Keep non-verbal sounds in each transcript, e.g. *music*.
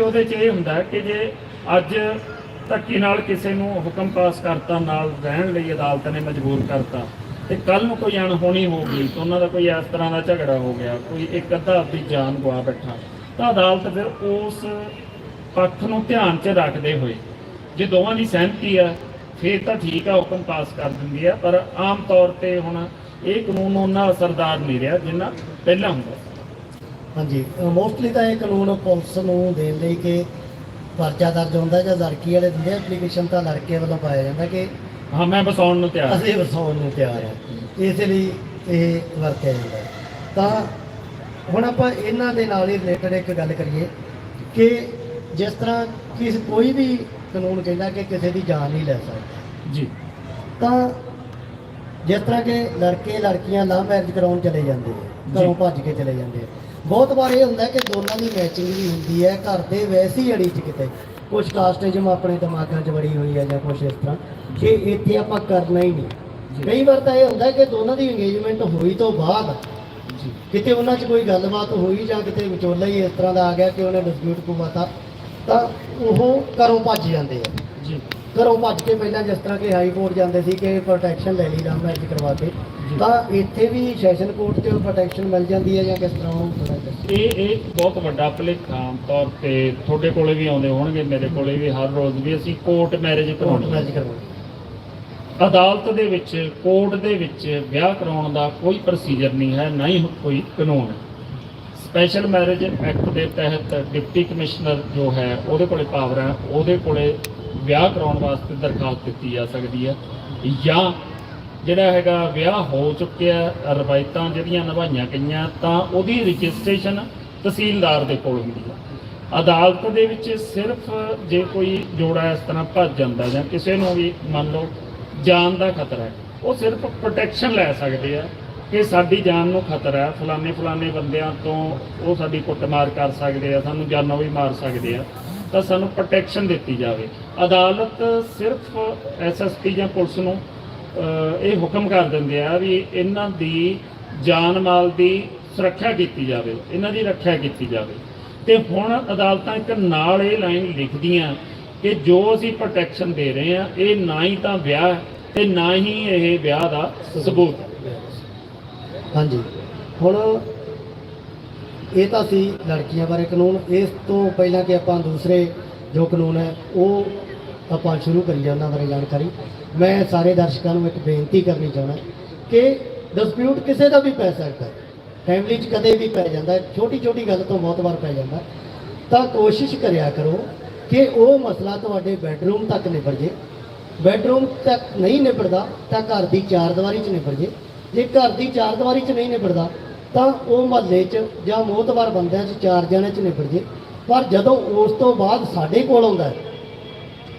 ਉਹਦੇ 'ਚ ਇਹ ਹੁੰਦਾ ਕਿ ਜੇ ਅੱਜ ਧੱਕੇ ਨਾਲ ਕਿਸੇ ਨੂੰ ਹੁਕਮ ਪਾਸ ਕਰਤਾ, ਨਾਲ ਰਹਿਣ ਲਈ ਅਦਾਲਤ ਨੇ ਮਜਬੂਰ ਕਰਤਾ, ਤੇ ਕੱਲ ਨੂੰ ਕੋਈ ਅਣਹੋਣੀ ਹੋ ਗਈ ਤਾਂ ਉਹਨਾਂ ਦਾ ਕੋਈ ਇਸ ਤਰ੍ਹਾਂ ਦਾ ਝਗੜਾ ਹੋ ਗਿਆ, ਕੋਈ ਇੱਕ ਅੱਧਾ ਆਪਣੀ ਜਾਨ ਗਵਾ ਬੈਠਾ, ਤਾਂ ਅਦਾਲਤ ਫਿਰ ਉਸ ਪੱਖ ਨੂੰ ਧਿਆਨ 'ਚ ਰੱਖਦੇ ਹੋਏ, ਜੇ ਦੋਵਾਂ ਦੀ ਸਹਿਮਤੀ ਆ, ਫਿਰ ਤਾਂ ਠੀਕ ਆ, ਹੁਕਮ ਪਾਸ ਕਰ ਦਿੰਦੀ ਹੈ ਪਰ ਆਮ ਤੌਰ ਤੇ ਹੁਣ ਇਹ ਕਾਨੂੰਨ ਉਹਨਾਂ ਅਸਰਦਾਰ ਨਹੀਂ ਰਿਹਾ ਜਿੰਨਾ ਪਹਿਲਾਂ ਹੁੰਦਾ ਹਾਂਜੀ। ਮੋਸਟਲੀ ਤਾਂ ਇਹ ਕਾਨੂੰਨ ਪੁਲਿਸ ਨੂੰ ਦੇਣ ਲਈ ਕਿ ਪਰਚਾ ਦਰਜ ਹੁੰਦਾ ਜਾਂ ਲੜਕੀ ਵਾਲੇ ਦਿੰਦੇ ਐਪਲੀਕੇਸ਼ਨ ਤਾਂ ਲੜਕੇ ਵੱਲੋਂ ਪਾਇਆ ਜਾਂਦਾ ਕਿ ਹਾਂ ਮੈਂ ਬਸਾਉਣ ਨੂੰ ਤਿਆਰ ਅਸੀਂ ਵਸਾਉਣ ਨੂੰ ਤਿਆਰ ਹਾਂ। ਇਸ ਲਈ ਇਹ ਵਰਤਿਆ ਜਾਂਦਾ। ਤਾਂ ਹੁਣ ਆਪਾਂ ਇਹਨਾਂ ਦੇ ਨਾਲ ਹੀ ਰਿਲੇਟਡ ਇੱਕ ਗੱਲ ਕਰੀਏ ਕਿ ਜਿਸ ਤਰ੍ਹਾਂ ਕਿ ਕੋਈ ਵੀ ਕਾਨੂੰਨ ਕਹਿੰਦਾ ਕਿ ਕਿਸੇ ਦੀ ਜਾਨ ਨਹੀਂ ਲੈ ਸਕਦਾ। ਜੀ। ਤਾਂ ਜਿਸ ਤਰ੍ਹਾਂ ਕਿ ਲੜਕੇ ਲੜਕੀਆਂ ਲਵ ਮੈਰਿਜ ਕਰਾਉਣ ਚਲੇ ਜਾਂਦੇ ਘਰੋਂ। ਭੱਜ ਕੇ ਚਲੇ ਜਾਂਦੇ ਆ ਬਹੁਤ ਵਾਰ ਇਹ ਹੁੰਦਾ ਕਿ ਦੋਨਾਂ ਦੀ ਮੈਚਿੰਗ ਵੀ ਹੁੰਦੀ ਹੈ ਘਰ ਦੇ ਵੈਸੀ ਹੀ ਅੜੀ ਚ ਕਿਤੇ। ਕੁਝ ਕਾਸਟੇਜਮ ਆਪਣੇ ਦਿਮਾਗਾਂ 'ਚ ਵੜੀ ਹੋਈ ਹੈ ਜਾਂ ਕੁਝ ਇਸ ਤਰ੍ਹਾਂ ਕਿ ਇੱਥੇ ਆਪਾਂ ਕਰਨਾ ਹੀ ਨਹੀਂ। ਕਈ ਵਾਰ ਤਾਂ ਇਹ ਹੁੰਦਾ ਕਿ ਦੋਨਾਂ ਦੀ ਇੰਗੇਜਮੈਂਟ ਹੋਈ ਤੋਂ ਬਾਅਦ ਕਿਤੇ ਉਹਨਾਂ 'ਚ ਕੋਈ ਗੱਲਬਾਤ ਹੋਈ ਜਾਂ ਕਿਤੇ ਵਿਚੋਲਾ ਹੀ ਇਸ ਤਰ੍ਹਾਂ ਦਾ ਆ ਗਿਆ ਕਿ ਉਹਨੇ ਡਿਸਪਿਊਟ ਪਵਾਤਾ ਤਾਂ ਉਹ ਘਰੋਂ ਭੱਜ ਜਾਂਦੇ ਆ। ਜੀ। ਘਰੋਂ ਭੱਜ ਕੇ ਪਹਿਲਾਂ ਜਿਸ ਤਰ੍ਹਾਂ ਕਿ ਹਾਈ ਕੋਰਟ ਜਾਂਦੇ ਸੀ ਕਿ ਪ੍ਰੋਟੈਕਸ਼ਨ ਲੈ ਲਈ ਰਾਮ ਮੈਰਿਜ ਕਰਵਾ ਕੇ। ਤਾਂ ਇੱਥੇ ਵੀ ਸੈਸ਼ਨ ਕੋਰਟ 'ਚ ਪ੍ਰੋਟੈਕਸ਼ਨ ਮਿਲ ਜਾਂਦੀ ਹੈ ਜਾਂ ਕਿਸ ਤਰ੍ਹਾਂ ਉਹ ਦੱਸੋ। ਇਹ ਇਹ ਬਹੁਤ ਵੱਡਾ ਭੁਲੇਖਾ ਆਮ ਤੌਰ ਤੇ ਤੁਹਾਡੇ ਕੋਲੇ ਵੀ ਆਉਂਦੇ ਹੋਣਗੇ ਮੇਰੇ ਕੋਲੇ ਵੀ ਹਰ ਰੋਜ਼ ਵੀ ਅਸੀਂ ਕੋਰਟ ਮੈਰਿਜ ਮੈਰਿਜ ਹੈ। ਅਦਾਲਤ ਦੇ ਵਿੱਚ ਕੋਰਟ ਦੇ ਵਿੱਚ ਵਿਆਹ ਕਰਾਉਣ ਦਾ ਕੋਈ ਪ੍ਰੋਸੀਜਰ ਨਹੀਂ ਹੈ ਨਾ ਹੀ ਕੋਈ ਕਾਨੂੰਨ ਸਪੈਸ਼ਲ ਮੈਰਿਜ ਐਕਟ ਦੇ ਤਹਿਤ ਡਿਪਟੀ ਕਮਿਸ਼ਨਰ ਜੋ ਹੈ ਉਹਦੇ ਕੋਲੇ ਪਾਵਰ ਹੈ ਉਹਦੇ ਕੋਲੇ ਵਿਆਹ ਕਰਾਉਣ ਵਾਸਤੇ ਦਰਖਾਸਤ ਦਿੱਤੀ ਜਾ ਸਕਦੀ ਹੈ ਜਾਂ ਜਿਹੜਾ ਹੈਗਾ ਵਿਆਹ ਹੋ ਚੁੱਕਿਆ, ਰਵਾਇਤਾਂ ਜਿਹੜੀਆਂ ਨਿਭਾਈਆਂ ਗਈਆਂ, ਤਾਂ ਉਹਦੀ ਰਜਿਸਟ੍ਰੇਸ਼ਨ ਤਹਿਸੀਲਦਾਰ ਦੇ ਕੋਲ ਹੁੰਦੀ ਹੈ ਅਦਾਲਤ ਦੇ ਵਿੱਚ ਸਿਰਫ ਜੇ ਕੋਈ ਜੋੜਾ ਇਸ ਤਰ੍ਹਾਂ ਭੱਜ ਜਾਂਦਾ ਜਾਂ ਕਿਸੇ ਨੂੰ ਵੀ ਮੰਨ ਲਓ ਜਾਨ ਦਾ ਖਤਰਾ ਹੈ, ਉਹ ਸਿਰਫ ਪ੍ਰੋਟੈਕਸ਼ਨ ਲੈ ਸਕਦੇ ਆ ਕਿ ਸਾਡੀ ਜਾਨ ਨੂੰ ਖਤਰਾ ਹੈ। ਫਲਾਣੇ ਫਲਾਣੇ ਬੰਦਿਆਂ ਤੋਂ ਉਹ ਸਾਡੀ ਕੁੱਟਮਾਰ ਕਰ ਸਕਦੇ ਆ, ਸਾਨੂੰ ਜਾਨੋਂ ਵੀ ਮਾਰ ਸਕਦੇ ਆ, ਤਾਂ ਸਾਨੂੰ ਪ੍ਰੋਟੈਕਸ਼ਨ ਦਿੱਤੀ ਜਾਵੇ। ਅਦਾਲਤ ਸਿਰਫ ਐਸਐਸਪੀ ਜਾਂ ਪੁਲਿਸ ਨੂੰ ਇਹ ਹੁਕਮ ਕਰ ਦਿੰਦੇ ਆ ਵੀ ਇਹਨਾਂ ਦੀ ਜਾਨ ਮਾਲ ਦੀ ਸੁਰੱਖਿਆ ਕੀਤੀ ਜਾਵੇ, ਇਹਨਾਂ ਦੀ ਰੱਖਿਆ ਕੀਤੀ ਜਾਵੇ। ਤੇ ਹੁਣ ਅਦਾਲਤਾਂ ਇੱਕ ਨਾਲ ਇਹ ਲਾਈਨ ਲਿਖਦੀਆਂ ਕਿ ਜੋ ਅਸੀਂ ਪ੍ਰੋਟੈਕਸ਼ਨ ਦੇ ਰਹੇ ਆ, ਇਹ ਨਾ ਹੀ ਤਾਂ ਵਿਆਹ ਹੈ ਤੇ ਨਾ ਹੀ ਇਹ ਵਿਆਹ ਦਾ ਸਬੂਤ ਹਾਂਜੀ। ਹੁਣ ਇਹ ਤਾਂ ਸੀ ਲੜਕੀਆਂ ਬਾਰੇ ਕਾਨੂੰਨ, ਇਸ ਤੋਂ ਪਹਿਲਾਂ ਕਿ ਆਪਾਂ ਦੂਸਰੇ ਜੋ ਕਾਨੂੰਨ ਹੈ, ਉਹ ਆਪਾਂ ਸ਼ੁਰੂ ਕਰੀਏ ਉਹਨਾਂ ਬਾਰੇ ਜਾਣਕਾਰੀ। ਮੈਂ ਸਾਰੇ ਦਰਸ਼ਕਾਂ ਨੂੰ ਇੱਕ ਬੇਨਤੀ ਕਰਨੀ ਚਾਹੁੰਦਾ ਕਿ ਡਿਸਪਿਊਟ ਕਿਸੇ ਦਾ ਵੀ ਪੈ ਸਕਦਾ ਫੈਮਿਲੀ 'ਚ ਕਦੇ ਵੀ ਪੈ ਜਾਂਦਾ ਛੋਟੀ ਛੋਟੀ ਗੱਲ ਤੋਂ ਬਹੁਤ ਵਾਰ ਪੈ ਜਾਂਦਾ, ਤਾਂ ਕੋਸ਼ਿਸ਼ ਕਰਿਆ ਕਰੋ ਕਿ ਉਹ ਮਸਲਾ ਤੁਹਾਡੇ ਬੈੱਡਰੂਮ ਤੱਕ ਨਿਬੜ ਜੇ। ਬੈੱਡਰੂਮ ਤੱਕ ਨਹੀਂ ਨਿਬੜਦਾ ਤਾਂ ਘਰ ਦੀ ਚਾਰ ਦੀਵਾਰੀ 'ਚ ਨਿਬੜ ਜੇ। ਜੇ ਘਰ ਦੀ ਚਾਰ ਦੀਵਾਰੀ 'ਚ ਨਹੀਂ ਨਿਬੜਦਾ ਤਾਂ ਉਹ ਮਹੱਲੇ 'ਚ ਜਾਂ ਮੋਹਤਵਾਰ ਬੰਦਿਆਂ 'ਚ ਚਾਰ ਜਣਿਆਂ 'ਚ ਨਿਬੜ ਜੇ। ਪਰ ਜਦੋਂ ਉਸ ਤੋਂ ਬਾਅਦ ਸਾਡੇ ਕੋਲ ਆਉਂਦਾ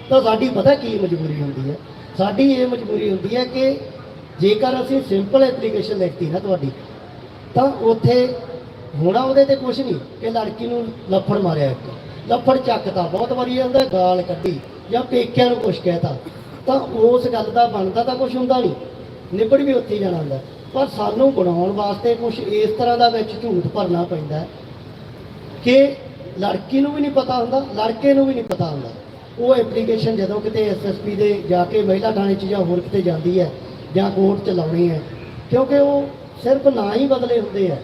ਤਾਂ ਸਾਡੀ ਪਤਾ ਕੀ ਮਜਬੂਰੀ ਹੁੰਦੀ ਹੈ? ਸਾਡੀ ਇਹ ਮਜਬੂਰੀ ਹੁੰਦੀ ਹੈ ਕਿ ਜੇਕਰ ਅਸੀਂ ਸਿੰਪਲ ਐਪਲੀਕੇਸ਼ਨ ਲਿਖਤੀ ਨਾ ਤੁਹਾਡੀ, ਤਾਂ ਉੱਥੇ ਹੋਣਾ ਉਹਦੇ ਤੇ ਕੁਝ ਨਹੀਂ, ਕਿ ਲੜਕੀ ਨੂੰ ਲੱਫੜ ਮਾਰਿਆ ਇੱਕ, ਲੱਫੜ ਚੱਕਤਾ, ਬਹੁਤ ਵਾਰੀ ਇਹ ਹੁੰਦਾ ਗਾਲ ਕੱਢੀ ਜਾਂ ਪੇਕਿਆਂ ਨੂੰ ਕੁਝ ਕਹਿਤਾ, ਤਾਂ ਉਸ ਗੱਲ ਦਾ ਬਣਦਾ ਤਾਂ ਕੁਝ ਹੁੰਦਾ ਨਹੀਂ, ਨਿਬੜ ਵੀ ਉੱਥੇ ਹੀ ਜਾਣਾ ਹੁੰਦਾ। ਪਰ ਸਾਨੂੰ ਬਣਾਉਣ ਵਾਸਤੇ ਕੁਝ ਇਸ ਤਰ੍ਹਾਂ ਦਾ ਵਿੱਚ ਝੂਠ ਭਰਨਾ ਪੈਂਦਾ ਕਿ ਲੜਕੀ ਨੂੰ ਵੀ ਨਹੀਂ ਪਤਾ ਹੁੰਦਾ, ਲੜਕੇ ਨੂੰ ਵੀ ਨਹੀਂ ਪਤਾ ਹੁੰਦਾ। ਉਹ ਐਪਲੀਕੇਸ਼ਨ ਜਦੋਂ ਕਿਤੇ ਐਸਐਸਪੀ ਦੇ ਜਾ ਕੇ ਮਹਿਲਾ ਥਾਣੇ 'ਚ ਜਾਂ ਹੋਰ ਕਿਤੇ ਜਾਂਦੀ ਹੈ ਜਾਂ ਕੋਰਟ 'ਚ ਲਾਉਣੀ ਹੈ, ਕਿਉਂਕਿ ਉਹ ਸਿਰਫ ਨਾਂ ਹੀ ਬਦਲੇ ਹੁੰਦੇ ਆ।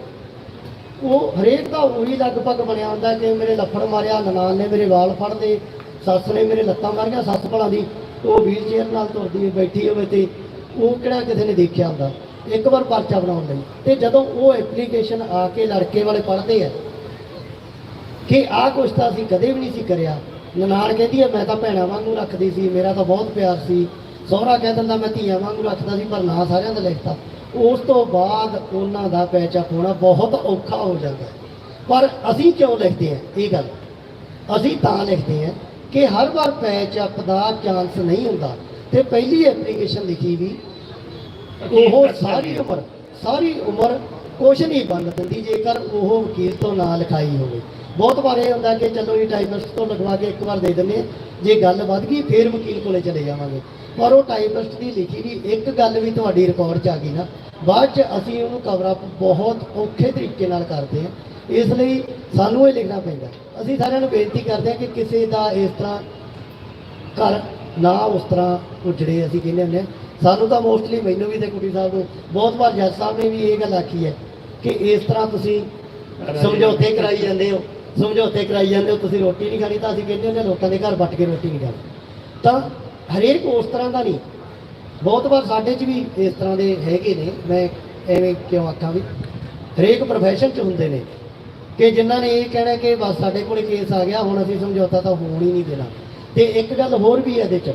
ਉਹ ਹਰੇਕ ਦਾ ਉਹੀ ਲਗਭਗ ਬਣਿਆ ਹੁੰਦਾ ਕਿ ਮੇਰੇ ਲੱਫੜ ਮਾਰਿਆ, ਨਨਾਣ ਨੇ ਮੇਰੇ ਵਾਲ ਫੜਦੇ, ਸੱਸ ਨੇ ਮੇਰੇ ਲੱਤਾਂ ਮਾਰੀਆਂ, ਸੱਸ ਭਲਾ ਦੀ, ਉਹ ਵੀਲ ਚੇਅਰ ਨਾਲ ਤੁਰਦੀ ਬੈਠੀ ਹੋਵੇ ਤੇ ਉਹ ਕਿਹੜਾ ਕਿਸੇ ਨੇ ਦੇਖਿਆ ਹੁੰਦਾ। ਇੱਕ ਵਾਰ ਪਰਚਾ ਬਣਾਉਣ ਲਈ। ਤੇ ਜਦੋਂ ਉਹ ਐਪਲੀਕੇਸ਼ਨ ਆ ਕੇ ਲੜਕੇ ਵਾਲੇ ਪੜ੍ਹਦੇ ਆ, ਕਿ ਆਹ ਕੁਛ ਤਾਂ ਅਸੀਂ ਕਦੇ ਵੀ ਨਹੀਂ ਸੀ ਕਰਿਆ ਨਨਾਣ ਕਹਿੰਦੀ ਹੈ ਮੈਂ ਤਾਂ ਭੈਣਾਂ ਵਾਂਗੂ ਰੱਖਦੀ ਸੀ, ਮੇਰਾ ਤਾਂ ਬਹੁਤ ਪਿਆਰ ਸੀ। ਸਹੁਰਾ ਕਹਿ ਦਿੰਦਾ, ਮੈਂ ਧੀਆਂ ਵਾਂਗੂ ਰੱਖਦਾ ਸੀ, ਪਰ ਨਾ ਸਾਰਿਆਂ ਦਾ ਲਿਖਤਾ ਉਸ ਤੋਂ ਬਾਅਦ ਉਹਨਾਂ ਦਾ ਪੈਚਅਪ ਹੋਣਾ ਬਹੁਤ ਔਖਾ ਹੋ ਜਾਂਦਾ ਪਰ ਅਸੀਂ ਕਿਉਂ ਲਿਖਦੇ ਹਾਂ? ਇਹ ਗੱਲ। ਅਸੀਂ ਤਾਂ ਲਿਖਦੇ ਹਾਂ ਕਿ ਹਰ ਵਾਰ ਪੈਚਅਪ ਦਾ ਚਾਂਸ ਨਹੀਂ ਹੁੰਦਾ। ਤੇ ਪਹਿਲੀ ਐਪਲੀਕੇਸ਼ਨ ਲਿਖੀ ਵੀ, ਉਹ ਸਾਰੀ ਉਮਰ ਸਾਰੀ ਉਮਰ ਕੁਛ ਨਹੀਂ ਬੰਦ ਦਿੰਦੀ, ਜੇਕਰ ਉਹ ਵਕੀਲ ਤੋਂ ਨਾ ਲਿਖਾਈ ਹੋਵੇ। ਬਹੁਤ ਵਾਰ ਇਹ ਹੁੰਦਾ ਕਿ ਚਲੋ ਇਹ ਟਾਈਪਿਸਟ ਤੋਂ ਲਿਖਵਾ ਕੇ ਇੱਕ ਵਾਰ ਦੇ ਦਿੰਦੇ ਜੇ ਗੱਲ ਵੱਧ ਗਈ ਫੇਰ ਵਕੀਲ ਕੋਲੇ ਚਲੇ ਜਾਵਾਂਗੇ। ਪਰ ਉਹ ਟਾਈਪਿਸਟ ਦੀ ਲਿਖੀ ਵੀ ਇੱਕ ਗੱਲ ਵੀ ਤੁਹਾਡੀ ਰਿਕਾਰਡ 'ਚ ਆ ਗਈ ਨਾ। ਬਾਅਦ 'ਚ ਅਸੀਂ ਉਹਨੂੰ ਕਵਰ ਅਪ ਬਹੁਤ ਔਖੇ ਤਰੀਕੇ ਨਾਲ ਕਰਦੇ ਹਾਂ। ਇਸ ਲਈ ਸਾਨੂੰ ਇਹ ਲਿਖਣਾ ਪੈਂਦਾ। ਅਸੀਂ ਸਾਰਿਆਂ ਨੂੰ ਬੇਨਤੀ ਕਰਦੇ ਹਾਂ ਕਿ ਕਿਸੇ ਦਾ ਇਸ ਤਰ੍ਹਾਂ ਘਰ ਨਾ ਉਸ ਤਰ੍ਹਾਂ ਉਜੜੇ ਅਸੀਂ ਕਹਿੰਦੇ ਹੁੰਦੇ ਹਾਂ। ਸਾਨੂੰ ਤਾਂ ਮੋਸਟਲੀ ਮੈਨੂੰ ਵੀ ਤੇ ਕੁੜੀ ਸਾਹਿਬ ਨੂੰ ਬਹੁਤ ਵਾਰ ਜੱਜ ਸਾਹਿਬ ਨੇ ਵੀ ਇਹ ਗੱਲ ਆਖੀ ਹੈ ਕਿ ਇਸ ਤਰ੍ਹਾਂ ਤੁਸੀਂ ਸਮਝੌਤੇ ਕਰਾਈ ਜਾਂਦੇ ਹੋ। ਸਮਝੌਤੇ ਕਰਾਈ ਜਾਂਦੇ ਹੋ, ਤੁਸੀਂ ਰੋਟੀ ਨਹੀਂ ਖਾਣੀ ਤਾਂ ਅਸੀਂ ਕਹਿੰਦੇ ਹੁੰਦੇ ਹਾਂ ਲੋਕਾਂ ਦੇ ਘਰ ਵੱਟ ਕੇ ਰੋਟੀ ਨਹੀਂ ਖਾਣੀ। ਤਾਂ ਹਰੇਕ ਉਸ ਤਰ੍ਹਾਂ ਦਾ ਨਹੀਂ। ਬਹੁਤ ਵਾਰ ਸਾਡੇ 'ਚ ਵੀ ਇਸ ਤਰ੍ਹਾਂ ਦੇ ਹੈਗੇ ਨੇ, ਮੈਂ ਐਵੇਂ ਕਿਉਂ ਆਖਾਂ ਵੀ। ਹਰੇਕ ਪ੍ਰੋਫੈਸ਼ਨ 'ਚ ਹੁੰਦੇ ਨੇ। ਕਿ ਜਿਨ੍ਹਾਂ ਨੇ ਇਹ ਕਹਿਣਾ ਕਿ ਬਸ ਸਾਡੇ ਕੋਲੇ ਕੇਸ ਆ ਗਿਆ, ਹੁਣ ਅਸੀਂ ਸਮਝੌਤਾ ਤਾਂ ਹੋਣ ਹੀ ਨਹੀਂ ਦੇਣਾ। ਤੇ ਇੱਕ ਗੱਲ ਹੋਰ ਵੀ ਹੈ ਇਹਦੇ 'ਚ,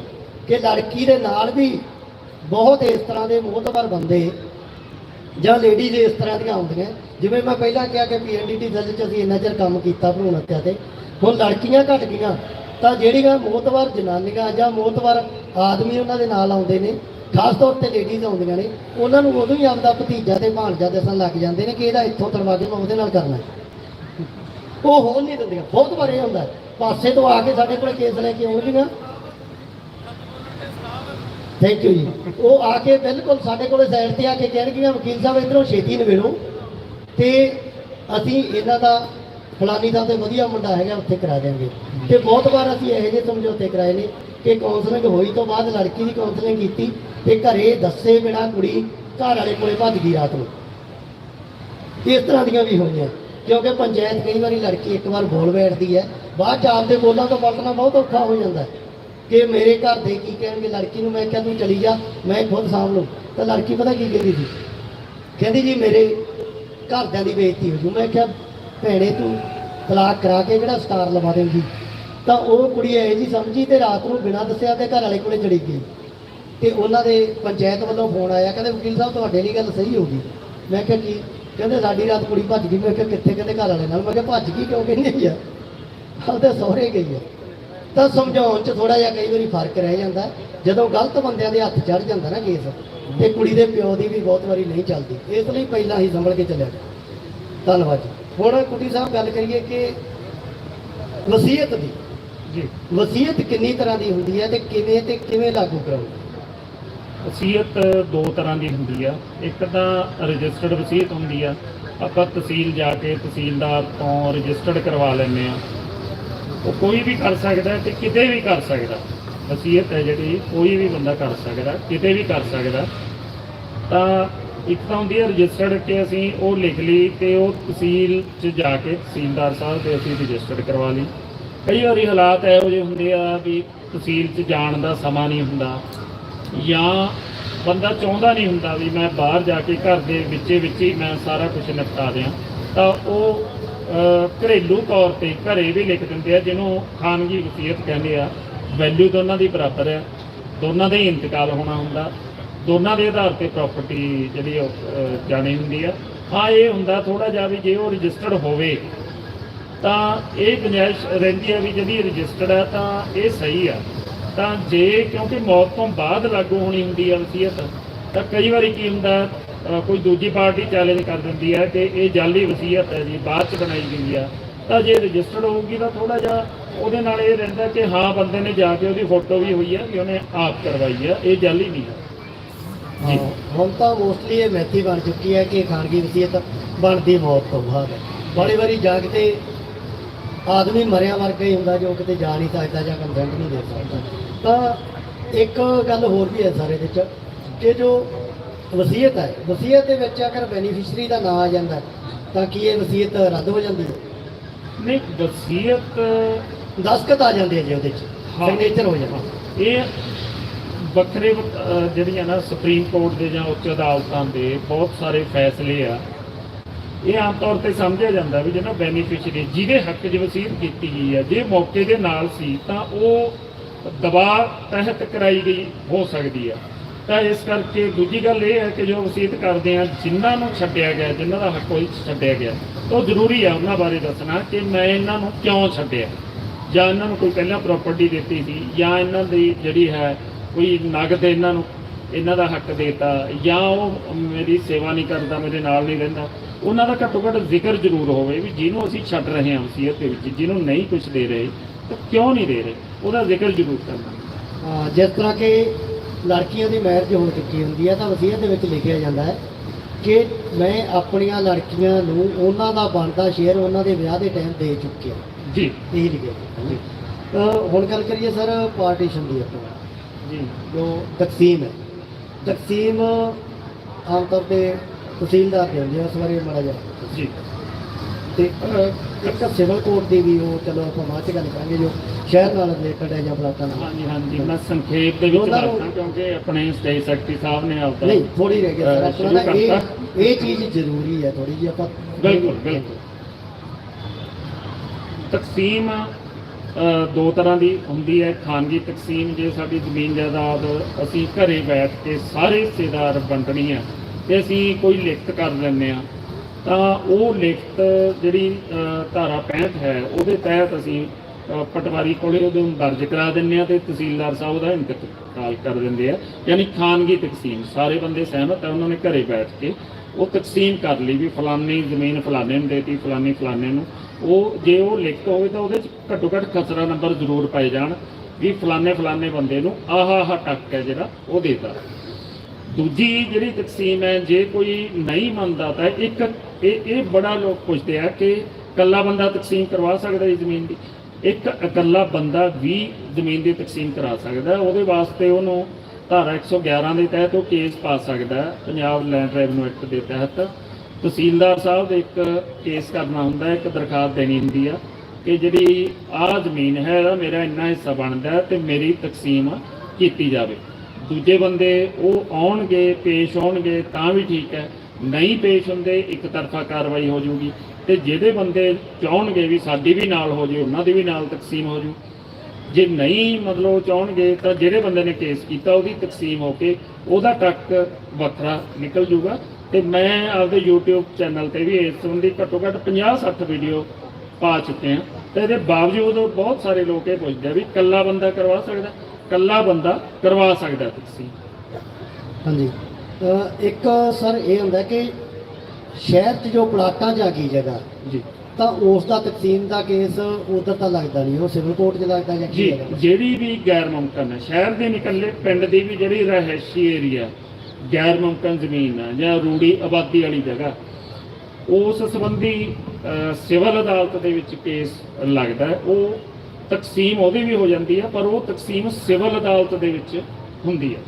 ਕਿ ਲੜਕੀ ਦੇ ਨਾਲ ਵੀ ਬਹੁਤ ਇਸ ਤਰ੍ਹਾਂ ਦੇ ਮੋਹਤਬਰ ਬੰਦੇ ਜਾਂ ਲੇਡੀਜ਼ ਇਸ ਤਰ੍ਹਾਂ ਦੀਆਂ ਆਉਂਦੀਆਂ ਜਿਵੇਂ ਮੈਂ ਪਹਿਲਾਂ ਕਿਹਾ ਕਿ ਪੀਐਨਡੀਟੀ ਸੈੱਲ 'ਚ ਅਸੀਂ ਇੰਨਾ ਚਿਰ ਕੰਮ ਕੀਤਾ ਭਰੂਣ ਹੱਤਿਆ ਤੇ। ਹੁਣ ਲੜਕੀਆਂ ਘਟ ਗਈਆਂ, ਤਾਂ ਜਿਹੜੀਆਂ ਮੋਹਤਬਰ ਜਨਾਨੀਆਂ ਜਾਂ ਮੋਹਤਬਰ ਆਦਮੀ ਉਹਨਾਂ ਦੇ ਨਾਲ ਆਉਂਦੇ ਨੇ, ਖਾਸ ਤੌਰ ਤੇ ਲੇਡੀਜ਼ ਆਉਂਦੀਆਂ ਨੇ, ਉਹਨਾਂ ਨੂੰ ਉਦੋਂ ਹੀ ਆਪਦਾ ਭਤੀਜਾ ਤੇ ਭਾਣਜਾ ਦੱਸਣ ਲੱਗ ਜਾਂਦੇ ਨੇ ਕਿ ਇਹਦਾ ਇੱਥੋਂ ਤੜਵਾ ਕੇ ਮੈਂ ਉਹਦੇ ਨਾਲ ਕਰਨਾ। ਉਹ ਹੋਣ ਨਹੀਂ ਦਿੰਦੀਆਂ, ਬਹੁਤ ਵਾਰ ਇਹ ਹੁੰਦਾ ਪਾਸੇ ਤੋਂ ਆ ਕੇ ਸਾਡੇ ਕੋਲ ਕੇਸ ਲੈ ਕੇ ਆਉਂਦੀਆਂ ਥੈਂਕ ਯੂ ਜੀ। ਉਹ ਆ ਕੇ ਬਿਲਕੁਲ ਸਾਡੇ ਕੋਲੇ ਸਾਈਡ ਤੇ ਆ ਕੇ ਕਹਿਣਗੀਆਂ ਵਕੀਲ ਸਾਹਿਬ, ਇਧਰੋਂ ਛੇਤੀ ਨਿਬੇੜੋ। ਤੇ ਅਸੀਂ ਇਹਨਾਂ ਦਾ, ਫਲਾਨੀ ਦਾ ਤੇ ਵਧੀਆ ਮੁੰਡਾ ਹੈਗਾ, ਉੱਥੇ ਕਰਾ ਦੇਵਾਂਗੇ ਤੇ ਬਹੁਤ ਵਾਰ ਅਸੀਂ ਇਹੋ ਜਿਹੇ ਸਮਝੌਤੇ ਕਰਾਏ ਨੇ ਕਿ ਕਾਉਂਸਲਿੰਗ ਹੋਈ ਤੋਂ ਬਾਅਦ ਲੜਕੀ ਦੀ ਕਾਉਂਸਲਿੰਗ ਕੀਤੀ ਤੇ ਘਰੇ ਦੱਸੇ ਬਿਨਾ ਕੁੜੀ ਘਰ ਵਾਲੇ ਕੋਲੇ ਭੱਜ ਗਈ ਰਾਤ ਨੂੰ। ਇਸ ਤਰ੍ਹਾਂ ਦੀਆਂ ਵੀ ਹੋਈਆਂ। ਕਿਉਂਕਿ ਪੰਚਾਇਤ ਕਈ ਵਾਰੀ ਲੜਕੀ ਇੱਕ ਵਾਰ ਬੋਲ ਬੈਠਦੀ ਹੈ। ਬਾਅਦ ਚ ਆਪਦੇ ਬੋਲਾਂ ਤੋਂ ਬਚਣਾ ਬਹੁਤ ਔਖਾ ਹੋ ਜਾਂਦਾ ਹੈ। ਕਿ ਮੇਰੇ ਘਰ ਦੇ ਕੀ ਕਹਿਣਗੇ? ਲੜਕੀ ਨੂੰ ਮੈਂ ਕਿਹਾ, ਤੂੰ ਚਲੀ ਜਾ, ਮੈਂ ਖੁਦ ਸਾਂਭ ਲਊ। ਤਾਂ ਲੜਕੀ ਪਤਾ ਕੀ ਕਹਿੰਦੀ ਸੀ? ਕਹਿੰਦੀ, ਜੀ, ਮੇਰੇ ਘਰਦਿਆਂ ਦੀ ਬੇਇੱਜ਼ਤੀ ਹੋ ਜੂ। ਮੈਂ ਕਿਹਾ, ਭੈਣੇ, ਤੂੰ ਤਲਾਕ ਕਰਾ ਕੇ ਕਿਹੜਾ ਸਟਾਰ ਲਵਾ ਦੇਂਗੀ? ਤਾਂ ਉਹ ਕੁੜੀ ਇਹ ਜੀ ਸਮਝੀ ਤੇ ਰਾਤ ਨੂੰ ਬਿਨਾਂ ਦੱਸਿਆ ਤੇ ਘਰ ਵਾਲੇ ਕੋਲੇ ਚਲੀ ਗਈ। ਤੇ ਉਹਨਾਂ ਦੇ ਪੰਚਾਇਤ ਵੱਲੋਂ ਫੋਨ ਆਇਆ, ਕਹਿੰਦੇ, ਵਕੀਲ ਸਾਹਿਬ, ਤੁਹਾਡੇ ਲਈ ਗੱਲ ਸਹੀ ਹੋ ਗਈ। ਮੈਂ ਕਿਹਾ, ਕੀ? ਕਹਿੰਦੇ, ਸਾਡੀ ਰਾਤ ਕੁੜੀ ਭੱਜ ਗਈ। ਮੈਂ ਕਿਹਾ, ਕਿੱਥੇ? ਕਹਿੰਦੇ, ਘਰ ਵਾਲੇ ਨਾਲ। ਮੈਂ ਕਿਹਾ, ਭੱਜ ਗਈ ਕਿਉਂ? ਕਹਿੰਦੇ ਆ। ਉਹਦੇ ਸਹੁਰੇ ਗਈ ਆ। ਤਾਂ ਸਮਝਾਉਣ ਚ ਥੋੜਾ ਜਿਹਾ ਕਈ ਵਾਰੀ ਫ਼ਰਕ ਰਹਿ ਜਾਂਦਾ। ਜਦੋਂ ਗਲਤ ਬੰਦਿਆਂ ਦੇ ਹੱਥ ਚੜ ਜਾਂਦਾ ਨਾ ਕੇਸ ਤੇ ਕੁੜੀ ਦੇ ਪਿਓ ਦੀ ਵੀ ਬਹੁਤ ਵਾਰੀ ਨਹੀਂ ਚੱਲਦੀ। ਇਸ ਲਈ ਪਹਿਲਾਂ ਹੀ ਸੰਭਲ ਕੇ ਚੱਲਿਆ। ਧੰਨਵਾਦ ਜੀ। ਹੁਣ ਕੁੜੀ ਸਾਹਿਬ ਗੱਲ ਕਰੀਏ ਕਿ ਵਸੀਅਤ ਦੀ। ਜੀ। ਵਸੀਅਤ ਕਿੰਨੀ ਤਰ੍ਹਾਂ ਦੀ ਹੁੰਦੀ ਹੈ ਤੇ ਕਿਵੇਂ ਤੇ ਕਿਵੇਂ ਲਾਗੂ ਕਰਾਉਂਦੇ? ਵਸੀਅਤ ਦੋ ਤਰ੍ਹਾਂ ਦੀ ਹੁੰਦੀ ਆ। ਇੱਕ ਤਾਂ ਰਜਿਸਟਰਡ ਵਸੀਅਤ ਹੁੰਦੀ ਆ। ਆਪਾਂ ਤਹਿਸੀਲ ਜਾ ਕੇ ਤਹਿਸੀਲਦਾਰ ਤੋਂ ਰਜਿਸਟਰਡ ਕਰਵਾ ਲੈਂਦੇ ਆ। ਉਹ ਕੋਈ ਵੀ ਕਰ ਸਕਦਾ ਹੈ ਤੇ ਕਿਤੇ ਵੀ ਕਰ ਸਕਦਾ। ਵਸੀਅਤ ਹੈ ਜਿਹੜੀ, ਕੋਈ ਵੀ ਬੰਦਾ ਕਰ ਸਕਦਾ, ਕਿਤੇ ਵੀ ਕਰ ਸਕਦਾ। ਤਾਂ ਇੱਕ ਤਾਂ ਹੁੰਦੀ ਹੈ ਰਜਿਸਟਰਡ ਕਿ ਅਸੀਂ ਉਹ ਲਿਖ ਲਈ ਤੇ ਉਹ ਤਹਿਸੀਲ 'ਚ ਜਾ ਕੇ ਤਹਿਸੀਲਦਾਰ ਸਾਹਿਬ ਦੇ ਅਸੀਂ ਰਜਿਸਟਰਡ ਕਰਵਾ ਲਈ। ਕਈ ਵਾਰੀ ਹਾਲਾਤ ਇਹੋ ਜਿਹੇ ਹੁੰਦੇ ਆ ਵੀ ਤਹਿਸੀਲ 'ਚ ਜਾਣ ਦਾ ਸਮਾਂ ਨਹੀਂ ਹੁੰਦਾ ਜਾਂ ਬੰਦਾ ਚਾਹੁੰਦਾ ਨਹੀਂ ਹੁੰਦਾ ਵੀ ਮੈਂ ਬਾਹਰ ਜਾ ਕੇ ਘਰ ਦੇ ਵਿੱਚੇ ਵਿੱਚ ਹੀ ਮੈਂ ਸਾਰਾ ਕੁਝ ਨਿਪਟਾ ਦਿਆਂ। ਤਾਂ ਉਹ ਘਰੇਲੂ ਤੌਰ ਤੇ ਘਰੇ ਵੀ ਲਿਖ ਦਿੰਦੇ ਆ, ਜਿਹਨੂੰ ਖਾਨਗੀ ਵਸੀਅਤ ਕਹਿੰਦੇ ਆ। ਵੈਲਿਊ ਦੋਨਾਂ ਦੀ ਬਰਾਬਰ ਆ। ਦੋਨਾਂ ਦਾ ਹੀ ਇੰਤਕਾਲ ਹੋਣਾ ਹੁੰਦਾ। ਦੋਨਾਂ ਦੇ ਆਧਾਰ ਤੇ ਪ੍ਰਾਪਰਟੀ ਜਿਹੜੀ ਉਹ ਜਾਣੀ ਹੁੰਦੀ ਆ। ਹਾਂ, ਇਹ ਹੁੰਦਾ ਥੋੜਾ ਜਿਹਾ ਵੀ ਜੇ ਉਹ ਰਜਿਸਟਰਡ ਹੋਵੇ, ਤਾਂ ਇਹ ਗੁੰਜਾਇਸ਼ ਰਹਿੰਦੀ ਹੈ ਵੀ ਜਿਹੜੀ ਰਜਿਸਟਰਡ ਹੈ ਤਾਂ ਇਹ ਸਹੀ ਆ। ਤਾਂ ਜੇ ਕਿਉਂਕਿ ਮੌਤ ਤੋਂ ਬਾਅਦ ਲਾਗੂ ਹੋਣੀ ਹੁੰਦੀ ਆ ਵਸੀਅਤ, ਤਾਂ ਕਈ ਵਾਰੀ ਕੀ ਹੁੰਦਾ ਕੋਈ ਦੂਜੀ ਪਾਰਟੀ ਚੈਲੰਜ ਕਰ ਦਿੰਦੀ ਹੈ ਕਿ ਇਹ ਜਾਲੀ ਵਸੀਅਤ ਹੈ ਜੀ ਬਾਅਦ ਚ ਬਣਾਈ ਗਈ ਆ। ਤਾਂ ਜੇ ਰਜਿਸਟਰਡ ਹੋਊਗੀ ਤਾਂ ਥੋੜਾ ਜਿਹਾ ਉਹਦੇ ਨਾਲ ਇਹ ਰਹਿੰਦਾ ਕਿ ਹਾਂ ਬੰਦੇ ਨੇ ਜਾ ਕੇ ਉਹਦੀ ਫੋਟੋ ਵੀ ਹੋਈ ਹੈ ਕਿ ਉਹਨੇ ਆਪ ਕਰਵਾਈ ਆ ਇਹ ਜਾਲੀ ਨਹੀਂ ਹੈ ਹਾਂ, ਹੁਣ ਤਾਂ ਮੋਸਟਲੀ ਇਹ ਮੈਥੀ ਬਣ ਚੁੱਕੀ ਹੈ ਕਿ ਖਾਨਗੀ ਵਸੀਅਤ ਬਣਦੀ ਮੌਤ ਤੋਂ ਬਾਅਦ। ਬੜੀ ਵਾਰੀ ਜਾ ਕੇ ਤੇ ਆਦਮੀ ਮਰਿਆ ਵਰਗਾ ਹੀ ਹੁੰਦਾ ਜੋ ਕਿਤੇ ਜਾ ਨਹੀਂ ਸਕਦਾ ਜਾਂ ਕੰਸੈਂਟ ਨਹੀਂ ਦੇ ਸਕਦਾ। ਤਾਂ ਇੱਕ ਗੱਲ ਹੋਰ ਵੀ ਹੈ ਸਾਰੇ ਦੇ ਵਿੱਚ ਕਿ ਜੋ ਵਸੀਅਤ ਹੈ। ਵਸੀਅਤ ਦੇ ਵਿੱਚ ਅਗਰ ਬੈਨੀਫੀਸ਼ਰੀ ਦਾ ਨਾਮ ਆ ਜਾਂਦਾ ਤਾਂ ਕੀ ਇਹ ਵਸੀਅਤ ਰੱਦ ਹੋ ਜਾਂਦੀ ਹੈ? ਨਹੀਂ ਵਸੀਅਤ ਦਸਖਤ ਆ ਜਾਂਦੇ ਆ ਜੀ ਉਹਦੇ 'ਚ। ਹਾਂ। ਸਿਗਨੇਚਰ ਹੋ ਜਾਂਦਾ। ਇਹ ਵੱਖਰੇ ਵ- ਅਹ ਜਿਹੜੀਆਂ ਨਾ ਸੁਪਰੀਮ ਕੋਰਟ ਦੇ ਜਾਂ ਉੱਚ ਅਦਾਲਤਾਂ ਦੇ ਬਹੁਤ ਸਾਰੇ ਫੈਸਲੇ ਆ ਇਹ ਆਮ ਤੌਰ ਤੇ ਸਮਝਿਆ ਜਾਂਦਾ ਵੀ ਜਿਹੜਾ ਬੈਨੀਫੀਸ਼ੀਅਰੀ ਜਿਹਦੇ ਹੱਕ 'ਚ ਵਸੀਅਤ ਕੀਤੀ ਗਈ ਹੈ ਜੇ ਮੌਕੇ ਦੇ ਨਾਲ ਸੀ ਤਾਂ ਉਹ ਦਬਾਅ ਤਹਿਤ ਕਰਾਈ ਗਈ ਹੋ ਸਕਦੀ ਹੈ ਤਾਂ ਇਸ ਕਰਕੇ ਦੂਜੀ ਗੱਲ ਇਹ ਹੈ ਕਿ ਜੋ ਵਸੀਅਤ ਕਰਦੇ ਆ, ਜਿਨ੍ਹਾਂ ਨੂੰ ਛੱਡਿਆ ਗਿਆ, ਜਿਨ੍ਹਾਂ ਦਾ ਹੱਕ ਉਹ ਛੱਡਿਆ ਗਿਆ, ਉਹ ਜ਼ਰੂਰੀ ਹੈ ਉਹਨਾਂ ਬਾਰੇ ਦੱਸਣਾ ਕਿ ਮੈਂ ਇਹਨਾਂ ਨੂੰ ਕਿਉਂ ਛੱਡਿਆ? ਜਾਂ ਇਹਨਾਂ ਨੂੰ ਕੋਈ ਪਹਿਲਾਂ ਪ੍ਰਾਪਰਟੀ ਦਿੱਤੀ ਸੀ, ਜਾਂ ਇਹਨਾਂ ਦੀ ਜਿਹੜੀ ਹੈ ਕੋਈ ਨਗਦ ਇਹਨਾਂ ਨੂੰ, ਇਹਨਾਂ ਦਾ ਹੱਕ ਦੇਤਾ, ਜਾਂ ਉਹ ਮੇਰੀ ਸੇਵਾ ਨਹੀਂ ਕਰਦਾ, ਮੇਰੇ ਨਾਲ ਨਹੀਂ ਰਹਿੰਦਾ। ਉਹਨਾਂ ਦਾ ਘੱਟੋ ਘੱਟ ਜ਼ਿਕਰ ਜ਼ਰੂਰ ਹੋਵੇ ਵੀ ਜਿਹਨੂੰ ਅਸੀਂ ਛੱਡ ਰਹੇ ਹਾਂ ਵਸੀਅਤ ਦੇ ਵਿੱਚ, ਜਿਹਨੂੰ ਨਹੀਂ ਕੁਝ ਦੇ ਰਹੇ, ਤਾਂ ਕਿਉਂ ਨਹੀਂ ਦੇ ਰਹੇ? ਉਹਦਾ ਜ਼ਿਕਰ ਜ਼ਰੂਰ ਕਰਨਾ। ਜਿਸ ਤਰ੍ਹਾਂ ਕਿ ਲੜਕੀਆਂ ਦੀ ਮੈਰਿਜ ਹੋ ਚੁੱਕੀ ਹੁੰਦੀ ਹੈ ਤਾਂ ਵਸੀਅਤ ਦੇ ਵਿੱਚ ਲਿਖਿਆ ਜਾਂਦਾ ਹੈ ਕਿ ਮੈਂ ਆਪਣੀਆਂ ਲੜਕੀਆਂ ਨੂੰ ਉਹਨਾਂ ਦਾ ਬਣਦਾ ਸ਼ੇਅਰ ਉਹਨਾਂ ਦੇ ਵਿਆਹ ਦੇ ਟਾਈਮ ਦੇ ਚੁੱਕਿਆ। ਜੀ। ਇਹ ਲਿਖਿਆ ਜੀ ਹੁਣ ਗੱਲ ਕਰੀਏ ਸਰ ਪਾਰਟੀਸ਼ਨ ਦੀ ਆਪਾਂ। ਜੀ। ਜੋ ਤਕਸੀਮ ਹੈ। ਤਕਸੀਮ ਆਮ ਤੌਰ ਤੇ ਤਹਿਸੀਲਦਾਰ ਦੇ ਹੁੰਦੀ ਹੈ ਉਸ ਬਾਰੇ ਮਾੜਾ ਜਿਹਾ। ਜੀ। ਤੇ ਅਹ, ਇੱਕ ਸਿਵਲ ਕੋਰਟ ਦੀ ਵੀ ਉਹ ਚਲੋ ਆਪਾਂ ਬਾਅਦ ਚ ਗੱਲ ਕਰਾਂਗੇ ਜੋ ਸ਼ਹਿਰ ਨਾਲ ਰਿਲੇਟਡ ਹੈ ਜਾਂ ਪਲਾਟਾਂ ਨਾਲ ਹਾਂਜੀ ਹਾਂਜੀ ਮੈਂ ਸੰਖੇਪ ਦੇ ਵਿੱਚ ਨੂੰ- ਦੱਸਦਾ ਕਿਉਂਕਿ ਆਪਣੇ ਸਟੇਟ ਸੈਕਟਰੀ ਸਾਹਿਬ ਨੇ ਆਪਦਾ ਨਹੀਂ ਥੋੜੀ ਰਹਿ ਗਈ ਸਰ ਅਹ, ਆਪਣਾ ਸ਼ੁਰੂ ਨਾ ਇਹ। ਇਹ ਚੀਜ਼ ਜ਼ਰੂਰੀ ਹੈ ਥੋੜੀ ਜਿਹੀ ਆਪਾਂ ਬਿਲਕੁਲ, ਬਿਲਕੁਲ। ਤਕਸੀਮ ਅ, ਦੋ ਤਰ੍ਹਾਂ ਦੀ ਹੁੰਦੀ ਹੈ ਖਾਨਗੀ ਤਕਸੀਮ ਜੇ ਸਾਡੀ ਜ਼ਮੀਨ ਜਾਇਦਾਦ ਅਸੀਂ ਘਰੇ ਬੈਠ ਕੇ ਸਾਰੇ ਹਿੱਸੇਦਾਰ ਵੰਡਣੀ ਹੈ ਤੇ ਅਸੀਂ ਕੋਈ ਲਿਖਤ ਕਰ ਲੈਂਦੇ ਆ ਤਾਂ ਉਹ ਲਿਖਤ ਜਿਹੜੀ ਧਾਰਾ 65 ਹੈ, ਉਹਦੇ ਤਹਿਤ ਅਸੀਂ ਪਟਵਾਰੀ ਕੋਲੇ ਉਹਦੇ ਨੂੰ ਦਰਜ ਕਰਾ ਦਿੰਦੇ ਆ ਤੇ ਤਹਿਸੀਲਦਾਰ ਸਾਹਿਬ ਉਹਦਾ ਇੰਤਕਾਲ ਕਰ ਦਿੰਦੇ ਆ। ਯਾਨੀ ਖਾਨਗੀ ਤਕਸੀਮ, ਸਾਰੇ ਬੰਦੇ ਸਹਿਮਤ ਆ, ਉਹਨਾਂ ਨੇ ਘਰੇ ਬੈਠ ਕੇ ਉਹ ਤਕਸੀਮ ਕਰ ਲਈ ਵੀ ਫਲਾਨੀ ਜ਼ਮੀਨ ਫਲਾਣੇ ਨੂੰ ਦੇਤੀ, ਫਲਾਨੀ ਫਲਾਣੇ ਨੂੰ। ਉਹ ਜੇ ਉਹ ਲਿਖਤ ਹੋਵੇ ਤਾਂ ਉਹਦੇ ਚ ਘੱਟੋ ਘੱਟ ਖਸਰਾ ਨੰਬਰ ਜ਼ਰੂਰ ਪਾਏ ਜਾਣ ਵੀ ਫਲਾਣੇ ਫਲਾਣੇ ਬੰਦੇ ਨੂੰ ਆਹ ਆਹ ਟੱਕ ਹੈ ਜਿਹੜਾ ਉਹ ਦੇਤਾ। ਦੂਜੀ ਜਿਹੜੀ ਤਕਸੀਮ ਹੈ, ਜੇ ਕੋਈ ਨਹੀਂ ਮੰਨਦਾ ਤਾਂ ਇੱਕ ਇਹ ਇਹ ਬੜਾ ਲੋਕ ਪੁੱਛਦੇ ਆ ਕਿ ਇਕੱਲਾ ਬੰਦਾ ਤਕਸੀਮ ਕਰਵਾ ਸਕਦਾ ਹੈ ਜ਼ਮੀਨ ਦੀ? ਇੱਕ ਇਕੱਲਾ ਬੰਦਾ ਵੀ ਜ਼ਮੀਨ ਦੀ ਤਕਸੀਮ ਕਰਾ ਸਕਦਾ ਉਹਦੇ ਵਾਸਤੇ ਉਹਨੂੰ ਧਾਰਾ 111 ਦੇ ਤਹਿਤ ਉਹ ਕੇਸ ਪਾ ਸਕਦਾ ਪੰਜਾਬ ਲੈਂਡ ਰੈਵਨਿਊ ਐਕਟ ਦੇ ਤਹਿਤ। ਤਹਿਸੀਲਦਾਰ ਸਾਹਿਬ ਦੇ ਇੱਕ ਕੇਸ ਕਰਨਾ ਹੁੰਦਾ ਇੱਕ ਦਰਖਾਸਤ ਦੇਣੀ ਹੁੰਦੀ ਆ ਕਿ ਜਿਹੜੀ ਆਹ ਜ਼ਮੀਨ ਹੈ ਇਹਦਾ ਮੇਰਾ ਇੰਨਾ ਹਿੱਸਾ ਬਣਦਾ ਹੈ ਤੇ ਮੇਰੀ ਤਕਸੀਮ ਕੀਤੀ ਜਾਵੇ। ਦੂਜੇ ਬੰਦੇ ਉਹ ਆਉਣਗੇ, ਪੇਸ਼ ਆਉਣਗੇ ਤਾਂ ਵੀ ਠੀਕ ਹੈ। ਨਹੀਂ ਪੇਸ਼ ਹੁੰਦੇ, ਇੱਕ ਤਰਫਾ ਕਾਰਵਾਈ ਹੋ ਜੂਗੀ ਤੇ ਜਿਹੜੇ ਬੰਦੇ ਚਾਹਣਗੇ ਵੀ ਸਾਡੀ ਵੀ ਨਾਲ ਹੋ ਜੇ ਉਹਨਾਂ ਦੀ ਵੀ ਨਾਲ ਤਕਸੀਮ ਹੋ ਜੂ ਜੇ ਨਹੀਂ ਮਤਲਬ ਉਹ ਚਾਹਣਗੇ, ਤਾਂ ਜਿਹੜੇ ਬੰਦੇ ਨੇ ਕੇਸ ਕੀਤਾ, ਉਹਦੀ ਤਕਸੀਮ ਹੋ ਕੇ ਉਹਦਾ ਟੱਕ ਵੱਖਰਾ ਨਿਕਲ ਜੂਗਾ ਤੇ ਮੈਂ ਆਪਦੇ YouTube ਚੈਨਲ ਤੇ ਵੀ ਇਸ ਸੰਬੰਧੀ ਘੱਟੋ ਘੱਟ 50-60 ਵੀਡੀਓ ਪਾ ਚੁੱਕੇ ਹਾਂ। ਤੇ ਇਹਦੇ ਬਾਵਜੂਦ ਬਹੁਤ ਸਾਰੇ ਲੋਕ ਇਹ ਪੁੱਛਦੇ ਆ ਵੀ ਕੱਲਾ ਬੰਦਾ ਕਰਵਾ ਸਕਦਾ ਕੱਲਾ ਬੰਦਾ ਕਰਵਾ ਸਕਦਾ ਤਕਸੀਮ। ਹਾਂਜੀ। ਇੱਕ ਸਰ ਇਹ ਹੁੰਦਾ ਕਿ ਸ਼ਹਿਰ 'ਚ ਜੋ ਪਲਾਟਾਂ 'ਚ ਆ ਗਈ ਜਗ੍ਹਾ ਜੀ। ਤਾਂ ਉਸ ਦਾ ਤਕਸੀਮ ਦਾ ਕੇਸ ਉਧਰ ਤਾਂ ਲੱਗਦਾ ਨਹੀਂ ਉਹ ਸਿਵਲ ਕੋਰਟ 'ਚ ਲੱਗਦਾ ਜਾਂ ਕੀ ਜੀ ਲੱਗਦਾ? ਜਿਹੜੀ ਵੀ ਗੈਰ ਮੁਮਕਨ ਹੈ ਸ਼ਹਿਰ ਦੇ ਨਿਕਲੇ ਪਿੰਡ ਦੀ ਵੀ ਜਿਹੜੀ ਰਹਿਸ਼ੀ ਏਰੀਆ ਗੈਰ ਮੁਮਕਨ ਜ਼ਮੀਨ ਹੈ ਜਾਂ ਰੂੜੀ ਆਬਾਦੀ ਵਾਲੀ ਜਗ੍ਹਾ ਉਸ ਸੰਬੰਧੀ ਅ, ਸਿਵਲ ਅਦਾਲਤ ਦੇ ਵਿੱਚ ਕੇਸ ਲੱਗਦਾ ਹੈ ਉਹ ਤਕਸੀਮ ਉਹਦੀ ਵੀ ਹੋ ਜਾਂਦੀ ਹੈ ਪਰ ਉਹ ਤਕਸੀਮ ਸਿਵਲ ਅਦਾਲਤ ਦੇ ਵਿੱਚ ਹੁੰਦੀ ਹੈ।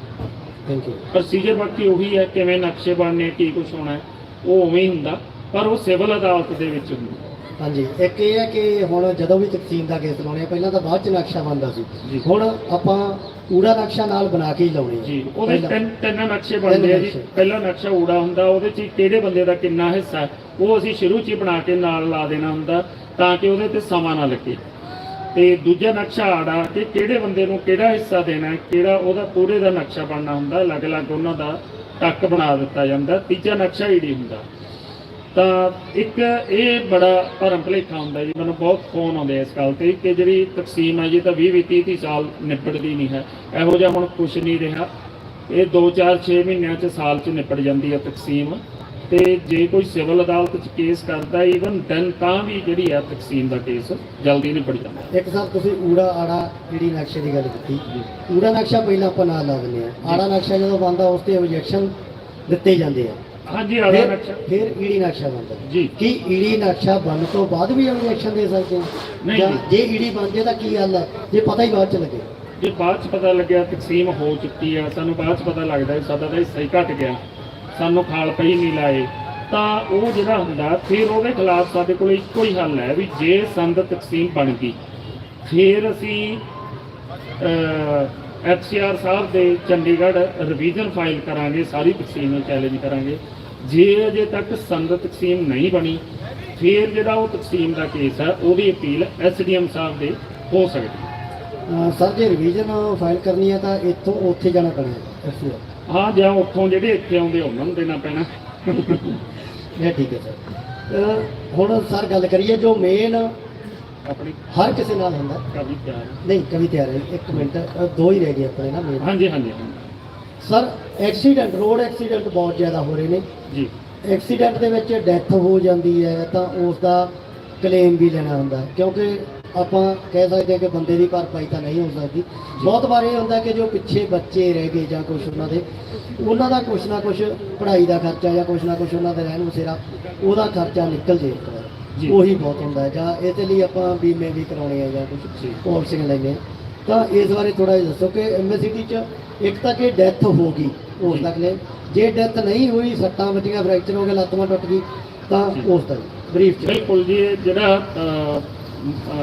ਥੈਂਕ ਯੂ ਪ੍ਰੋਸੀਜਰ ਬਾਕੀ ਉਹੀ ਹੈ ਕਿਵੇਂ ਨਕਸ਼ੇ ਬਣਨੇ ਕੀ ਕੁਝ ਹੋਣਾ ਹੈ ਉਹ ਉਵੇਂ ਹੀ ਹੁੰਦਾ ਪਰ ਉਹ ਸਿਵਲ ਅਦਾਲਤ ਦੇ ਵਿੱਚ ਹੁੰਦਾ ਹਾਂਜੀ ਇੱਕ ਇਹ ਹੈ ਕਿ ਹੁਣ ਜਦੋਂ ਵੀ ਤਕਸੀਮ ਦਾ ਕੇਸ ਲਾਉਣੇ ਆ ਪਹਿਲਾਂ ਤਾਂ ਬਾਅਦ 'ਚ ਨਕਸ਼ਾ ਬਣਦਾ ਸੀ। ਹੁਣ ਆਪਾਂ ਊੜਾ ਨਕਸ਼ਾ ਨਾਲ ਬਣਾ ਕੇ ਹੀ ਲਾਉਣੇ ਜੀ ਉਹਦੇ ਪਹਿਲਾਂ। ਤਿੰਨ ਤਿੰਨ ਨਕਸ਼ੇ ਬਣਦੇ ਆ ਜੀ ਨਕਸ਼ੇ। ਪਹਿਲਾ ਨਕਸ਼ਾ ਊੜਾ ਹੁੰਦਾ ਉਹਦੇ 'ਚ ਕਿਹੜੇ ਬੰਦੇ ਦਾ ਕਿੰਨਾ ਹਿੱਸਾ ਹੈ, ਉਹ ਅਸੀਂ ਸ਼ੁਰੂ 'ਚ ਹੀ ਬਣਾ ਕੇ ਨਾਲ ਲਾ ਦੇਣਾ ਹੁੰਦਾ ਤਾਂ ਕਿ ਉਹਦੇ ਤੇ ਸਮਾਂ ਨਾ ਲੱਗੇ ਤੇ ਦੂਜਾ ਨਕਸ਼ਾ ਆੜਾ ਕਿ ਕਿਹੜੇ ਬੰਦੇ ਨੂੰ ਕਿਹੜਾ ਹਿੱਸਾ ਦੇਣਾ ਕਿਹੜਾ ਉਹਦਾ ਪੂਰੇ ਦਾ ਨਕਸ਼ਾ ਬਣਨਾ ਹੁੰਦਾ, ਅਲੱਗ-ਅਲੱਗ ਉਹਨਾਂ ਦਾ ਟੱਕ ਬਣਾ ਦਿੱਤਾ ਜਾਂਦਾ, ਤੀਜਾ ਨਕਸ਼ਾ ਈਡੀ ਹੁੰਦਾ। ਤਾਂ ਇੱਕ ਇਹ ਬੜਾ ਭਰਮ ਭੁਲੇਖਾ ਹੁੰਦਾ ਜੀ, ਮੈਨੂੰ ਬਹੁਤ ਫੋਨ ਆਉਂਦੇ ਆ ਇਸ ਗੱਲ ਤੇ, ਕਿ ਜਿਹੜੀ ਤਕਸੀਮ ਹੈ ਜੀ, ਤਾਂ 20 20 30 ਸਾਲ ਨਿਪਟਦੀ ਨਹੀਂ ਹੈ। ਇਹੋ ਜਿਹਾ ਹੁਣ ਕੁਝ ਨਹੀਂ ਰਿਹਾ। ਇਹ 2 4 6 ਮਹੀਨਿਆਂ ਚ ਸਾਲ ਚ ਨਿਪਟ ਜਾਂਦੀ ਹੈ ਤਕਸੀਮ। ਤੇ ਜੇ ਕੋਈ ਸਿਵਲ ਅਦਾਲਤ ਚ ਕੇਸ ਕਰਦਾ ਈਵਨ ਦੈਨ ਤਾਂ ਵੀ ਜਿਹੜੀ ਹੈ ਤਕਸੀਮ ਦਾ ਕੇਸ ਜਲਦੀ ਨਿਬੜ ਜਾਂਦਾ। ਇੱਕ ਸਰ ਤੁਸੀਂ ਊੜਾ ਆੜਾ ਜਿਹੜੀ ਨਕਸ਼ੇ ਦੀ ਗੱਲ ਕੀਤੀ ਊੜਾ ਨਕਸ਼ਾ ਪਹਿਲਾਂ ਆਪਾਂ ਨਾਲ ਲਾ ਦਿੰਦੇ ਆ ਆੜਾ ਨਕਸ਼ਾ ਜਦੋਂ ਬਣਦਾ ਉਸ ਤੇ ਆਬਜੈਕਸ਼ਨ ਦਿੱਤੇ ਜਾਂਦੇ ਆ। ਹਾਂਜੀ ਫਿਰ ਨਕਸ਼ਾ। ਫਿਰ ਈੜੀ ਨਕਸ਼ਾ ਬਣਦਾ। ਜੀ। ਕੀ ਈੜੀ ਨਕਸ਼ਾ ਬਣਨ ਤੋਂ ਬਾਅਦ ਵੀ ਆਬਜੈਕਸ਼ਨ ਦੇ ਸਕਦੇ ਆ ਨਹੀਂ ਜਾਂ ਜੀ। ਈੜੀ ਬਣ ਜੇ ਤਾਂ ਕੀ ਹੱਲ ਹੈ? ਜੇ ਪਤਾ ਹੀ ਬਾਅਦ ਚ ਲੱਗੇ। ਜੇ ਬਾਅਦ ਚ ਪਤਾ ਲੱਗਿਆ ਤਕਸੀਮ ਹੋ ਚੁੱਕੀ ਆ ਸਾਨੂੰ ਬਾਅਦ ਚ ਪਤਾ ਲੱਗਦਾ ਸਾਡਾ ਤਾਂ ਹਿੱਸਾ ਹੀ ਘਟ ਗਿਆ। ਸਾਨੂੰ ਖਾਲ ਪਈ ਨਹੀਂ ਲਾਏ, ਤਾਂ ਉਹ ਜਿਹੜਾ ਹੁੰਦਾ, ਫਿਰ ਉਹਦੇ ਖਿਲਾਫ ਸਾਡੇ ਕੋਲ ਇੱਕੋ ਹੀ ਹੱਲ ਹੈ ਵੀ ਜੇ ਸੰਦ ਤਕਸੀਮ ਬਣ ਗਈ, ਫਿਰ ਅਸੀਂ ਐਫਸੀਆਰ ਸਾਹਿਬ ਦੇ ਚੰਡੀਗੜ੍ਹ ਰਿਵੀਜ਼ਨ ਫਾਈਲ ਕਰਾਂਗੇ, ਸਾਰੀ ਤਕਸੀਮ ਨੂੰ ਚੈਲੰਜ ਕਰਾਂਗੇ। ਜੇ ਅਜੇ ਤੱਕ ਸੰਦ ਤਕਸੀਮ ਨਹੀਂ ਬਣੀ, ਫਿਰ ਜਿਹੜਾ ਉਹ ਤਕਸੀਮ ਦਾ ਕੇਸ ਹੈ, ਉਹਦੀ ਅਪੀਲ ਐਸਡੀਐਮ ਸਾਹਿਬ ਦੇ ਹੋ ਸਕਦੀ ਸਰ, ਜੇ ਰਿਵੀਜ਼ਨ ਫਾਈਲ ਕਰਨੀ ਹੈ, ਤਾਂ ਇੱਥੋਂ ਉੱਥੇ ਜਾਣਾ ਪੈਣਾ ਐਫਸੀਆਰ। ਹਾਂ ਜਾਂ ਉੱਥੋਂ ਜਿਹੜੇ ਇੱਥੇ ਆਉਂਦੇ ਉਹਨਾਂ ਨੂੰ ਦੇਣਾ ਪੈਣਾ। ਇਹ ਠੀਕ ਹੈ ਸਰ। ਹੁਣ ਸਰ ਗੱਲ ਕਰੀਏ ਜੋ ਮੇਨ ਆਪਣੀ ਹਰ ਕਿਸੇ ਨਾਲ ਹੁੰਦਾ। ਕਾਫੀ ਪਿਆਰ ਨਹੀਂ ਕਵੀ ਤਿਆਰ ਹੈ। ਇੱਕ ਮਿੰਟ ਦੋ ਹੀ ਰਹਿ ਗਏ ਆਪਣੇ ਨਾ ਮੇਨ ਹਾਂਜੀ ਹਾਂਜੀ ਸਰ ਐਕਸੀਡੈਂਟ ਰੋਡ ਐਕਸੀਡੈਂਟ ਬਹੁਤ ਜ਼ਿਆਦਾ ਹੋ ਰਹੇ ਨੇ। ਜੀ। ਐਕਸੀਡੈਂਟ ਦੇ ਵਿੱਚ ਡੈਥ ਹੋ ਜਾਂਦੀ ਹੈ ਤਾਂ ਉਸ ਦਾ ਕਲੇਮ ਵੀ ਲੈਣਾ ਹੁੰਦਾ। ਕਿਉਂਕਿ ਆਪਾਂ ਕਹਿ ਸਕਦੇ ਹਾਂ ਕਿ ਬੰਦੇ ਦੀ ਭਰਪਾਈ ਤਾਂ ਨਹੀਂ ਹੋ ਸਕਦੀ ਬਹੁਤ ਵਾਰ ਇਹ ਹੁੰਦਾ ਕਿ ਜੋ ਪਿੱਛੇ ਬੱਚੇ ਰਹਿ ਗਏ ਜਾਂ ਕੁਝ ਉਹਨਾਂ ਦੇ ਉਹਨਾਂ ਦਾ ਕੁਛ ਨਾ ਕੁਛ ਪੜ੍ਹਾਈ ਦਾ ਖਰਚਾ ਜਾਂ ਕੁਛ ਨਾ ਕੁਛ ਉਹਨਾਂ ਦੇ ਰਹਿਣ ਬਸੇਰਾ ਉਹਦਾ ਖਰਚਾ ਨਿਕਲ ਜੇ ਇੱਕ। ਵਾਰ ਉਹੀ ਬਹੁਤ ਹੁੰਦਾ ਹੈ ਜਾਂ ਇਹਦੇ ਲਈ ਆਪਾਂ ਬੀਮੇ ਵੀ ਕਰਾਉਣੇ ਆ ਜਾਂ। ਕੁਝ ਪਾਲਿਸੀਆਂ ਲੈਣੇ ਤਾਂ ਇਸ ਬਾਰੇ ਥੋੜਾ ਜਿਹਾ ਦੱਸੋ ਕਿ ਐਮਐਸਸੀਟੀ ਚ ਇੱਕ ਤਾਂ ਕਿ ਡੈਥ ਹੋ ਗਈ ਉਸ। ਤੱਕ ਨੇ ਜੇ ਡੈਥ ਨਹੀਂ ਹੋਈ ਸੱਟਾਂ ਵੱਜੀਆਂ ਫ੍ਰੈਕਚਰ ਹੋ ਗਿਆ ਲੱਤ ਟੁੱਟ ਗਈ ਤਾਂ। ਉਸ ਤੱਕ ਬਰੀਫ ਚ ਬਿਲਕੁਲ ਜੀ ਜਿਹੜਾ